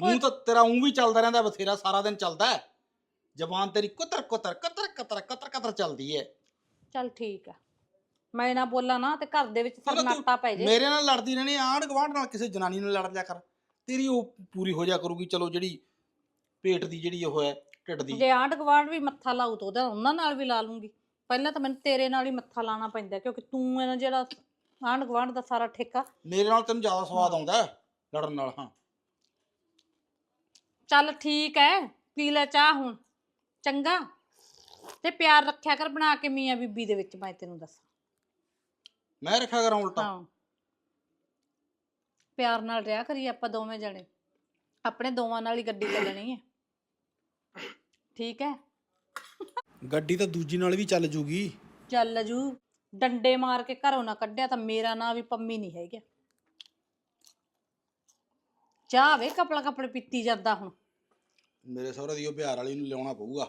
ਮੂੰਹ ਤਾਂ ਤੇਰਾ ਉਂ ਵੀ ਚੱਲਦਾ ਰਹਿੰਦਾ ਬਥੇਰਾ ਸਾਰਾ ਦਿਨ ਚੱਲਦਾ ਹੈ। ਜ਼ਬਾਨ ਤੇਰੀ ਕੁਤਰ ਕੁਤਰ ਕਤਰ ਕਤਰ ਕਤਰ ਕਤਰ ਚੱਲਦੀ ਹੈ। ਚੱਲ ਠੀਕ ਆ। ਮੈਂ ਨਾ ਬੋਲਾਂ ਨਾ ਤੇ ਘਰ ਦੇ ਵਿੱਚ ਚਲੋ ਤੂੰ ਸਰਨਾਟਾ ਪੈ ਜੇ। ਮੇਰੇ ਨਾਲ ਲੜਦੀ ਰਹਿਣੀ ਆਂਢ ਗੁਆਂਢ ਨਾਲ ਕਿਸੇ ਜਨਾਨੀ ਨਾਲ ਲੜ ਲਿਆ ਕਰ। ਤੇਰੀ ਉਹ ਪੂਰੀ ਹੋ ਜਾ ਕਰੂਗੀ ਚਲੋ ਜਿਹੜੀ ਪੇਟ ਦੀ ਜਿਹੜੀ ਉਹ ਹੈ ਢਿੱਡ ਦੀ। ਜੇ ਆਂਢ ਗਵਾਂਢ ਵੀ ਮੱਥਾ ਲਾਊ ਤਾਂ ਉਹਦਾ ਉਹਨਾਂ ਨਾਲ ਵੀ ਲਾ ਲੂੰਗੀ। ਪਹਿਲਾਂ ਤਾਂ ਮੈਨੂੰ ਤੇਰੇ ਨਾਲ ਹੀ ਮੱਥਾ ਲਾਣਾ ਪੈਂਦਾ ਕਿਉਂਕਿ ਤੂੰ ਇਹ ਨਾ ਜਿਹੜਾ ਆਂਢ ਗਵਾਂਢ ਦਾ ਸਾਰਾ ਠੇਕਾ। ਮੇਰੇ ਨਾਲ ਤੈਨੂੰ ਜ਼ਿਆਦਾ ਸਵਾਦ ਆਉਂਦਾ ਹੈ ਲੜਨ ਨਾਲ ਹਾਂ। ਚੱਲ ਠੀਕ ਹੈ ਪੀ ਲੈ ਚਾਹ ਹੁਣ ਚੰਗਾ। ਤੇ ਪਿਆਰ ਰੱਖਿਆ ਕਰ ਬਣਾ ਕੇ ਮੀਆਂ ਬੀਬੀ ਦੇ ਵਿੱਚ ਮੈਂ ਤੈਨੂੰ ਦੱਸਾਂ। ਮੈਂ ਰੱਖਿਆ ਕਰਾਂ ਉਲਟਾ? ਹਾਂ। ਪਿਆਰ ਨਾਲ ਰਿਹਾ ਕਰੀ ਆਪਾਂ ਦੋਵੇਂ ਜਣੇ। ਆਪਣੇ ਦੋਵਾਂ ਨਾਲ ਹੀ ਗੱਡੀ ਚੱਲਣੀ ਹੈ। ਠੀਕ ਹੈ? ਗੱਡੀ ਤਾਂ ਦੂਜੀ ਨਾਲ ਵੀ ਚੱਲ ਜੂਗੀ। ਚੱਲ ਜੂ। ਡੰਡੇ ਮਾਰ ਕੇ ਘਰੋਂ ਨਾ ਕੱਢਿਆ ਤਾਂ ਮੇਰਾ ਨਾਂ ਵੀ ਪੰਮੀ ਨਹੀਂ ਹੈਗਾ। ਚਾਹ ਵੇ ਕਪੜਾ ਕਪੜੇ ਪੀਤੀ ਜਾਂਦਾ ਹੁਣ। ਮੇਰੇ ਸਹੁਰੇ ਦੀ ਉਹ ਬਿਹਾਰ ਵਾਲੀ ਨੂੰ ਲਿਆਉਣਾ ਪਊਗਾ।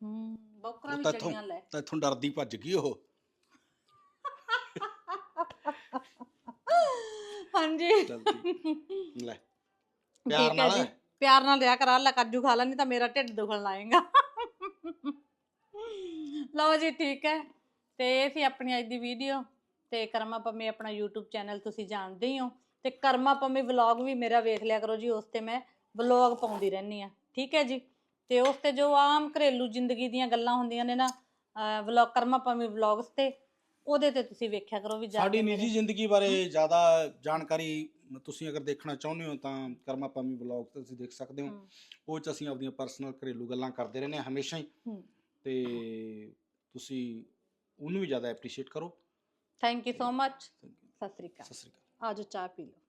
ਹੂੰ ਬੋਕਰਾਂ ਵੀ ਚੜੀਆਂ ਲੈ। ਡਰਦੀ ਭੱਜ ਗਈ ਉਹ। ਹਾਂਜੀ। ਲੈ। ਠੀਕ ਪਿਆਰ ਹੈ ਨਾਲ ਜੀ। ਪਿਆਰ ਨਾਲ ਰਿਹਾ ਕਰ ਅੱਲਾ ਕਾਜੂ ਖਾ ਲੈ ਨਹੀਂ ਤਾਂ ਮੇਰਾ ਢਿੱਡ ਦੁਖਣ ਲਾਏਗਾ। ਲਓ ਜੀ ਠੀਕ ਹੈ। ਤੇ ਇਹ ਸੀ ਆਪਣੀ ਅੱਜ ਦੀ ਵੀਡੀਓ। ਤੇ ਕਰਮਾ ਪੰਮੀ ਆਪਣਾ YouTube ਚੈਨਲ ਤੁਸੀਂ ਜਾਣਦੇ ਹੀ ਹੋ। ਤੇ ਕਰਮਾ ਪੰਮੀ ਵਲੌਗ ਵੀ ਮੇਰਾ ਵੇਖ ਲਿਆ ਕਰੋ ਜੀ ਉਸ ਤੇ ਮੈਂ ਵਲੌਗ ਪਾਉਂਦੀ ਰਹਿੰਦੀ ਆ ਠੀਕ ਹੈ ਜੀ? ਤੇ ਉਸ ਤੇ ਜੋ ਆਮ ਘਰੇਲੂ ਜ਼ਿੰਦਗੀ ਦੀਆਂ ਗੱਲਾਂ ਹੁੰਦੀਆਂ ਨੇ ਨਾ ਵਲੌਗ ਕਰਮਾ ਪੰਮੀ ਵਲੌਗਸ ਤੇ ਉਹਦੇ ਤੇ ਤੁਸੀਂ ਵੇਖਿਆ ਕਰੋ ਵੀ ਜਾ ਸਾਡੀ ਕੇ ਨਿੱਜੀ ਜ਼ਿੰਦਗੀ ਬਾਰੇ ਜ਼ਿਆਦਾ ਜਾਣਕਾਰੀ ਤੁਸੀਂ ਅਗਰ ਦੇਖਣਾ ਚਾਹੁੰਦੇ ਹੋ ਤਾਂ ਕਰਮਾ ਪਾਮੀ ਬਲੌਗ ਤੇ ਤੁਸੀਂ ਦੇਖ ਸਕਦੇ ਹੋ। ਉਹ ਚ ਅਸੀਂ ਆਪਣੀਆਂ ਪਰਸਨਲ ਘਰੇਲੂ ਗੱਲਾਂ ਕਰਦੇ ਰਹਿੰਦੇ ਹਾਂ ਹਮੇਸ਼ਾ ਹੀ। ਤੇ ਤੁਸੀਂ ਉਹਨੂੰ ਵੀ ਜ਼ਿਆਦਾ ਐਪਰੀਸ਼ੀਏਟ ਕਰੋ। Thank you so much Sat Sri ਅਕਾਲ। ਸਤਿ ਸ੍ਰੀ ਅਕਾਲ। ਆਜੋ ਚਾਹ ਪੀ ਲਓ।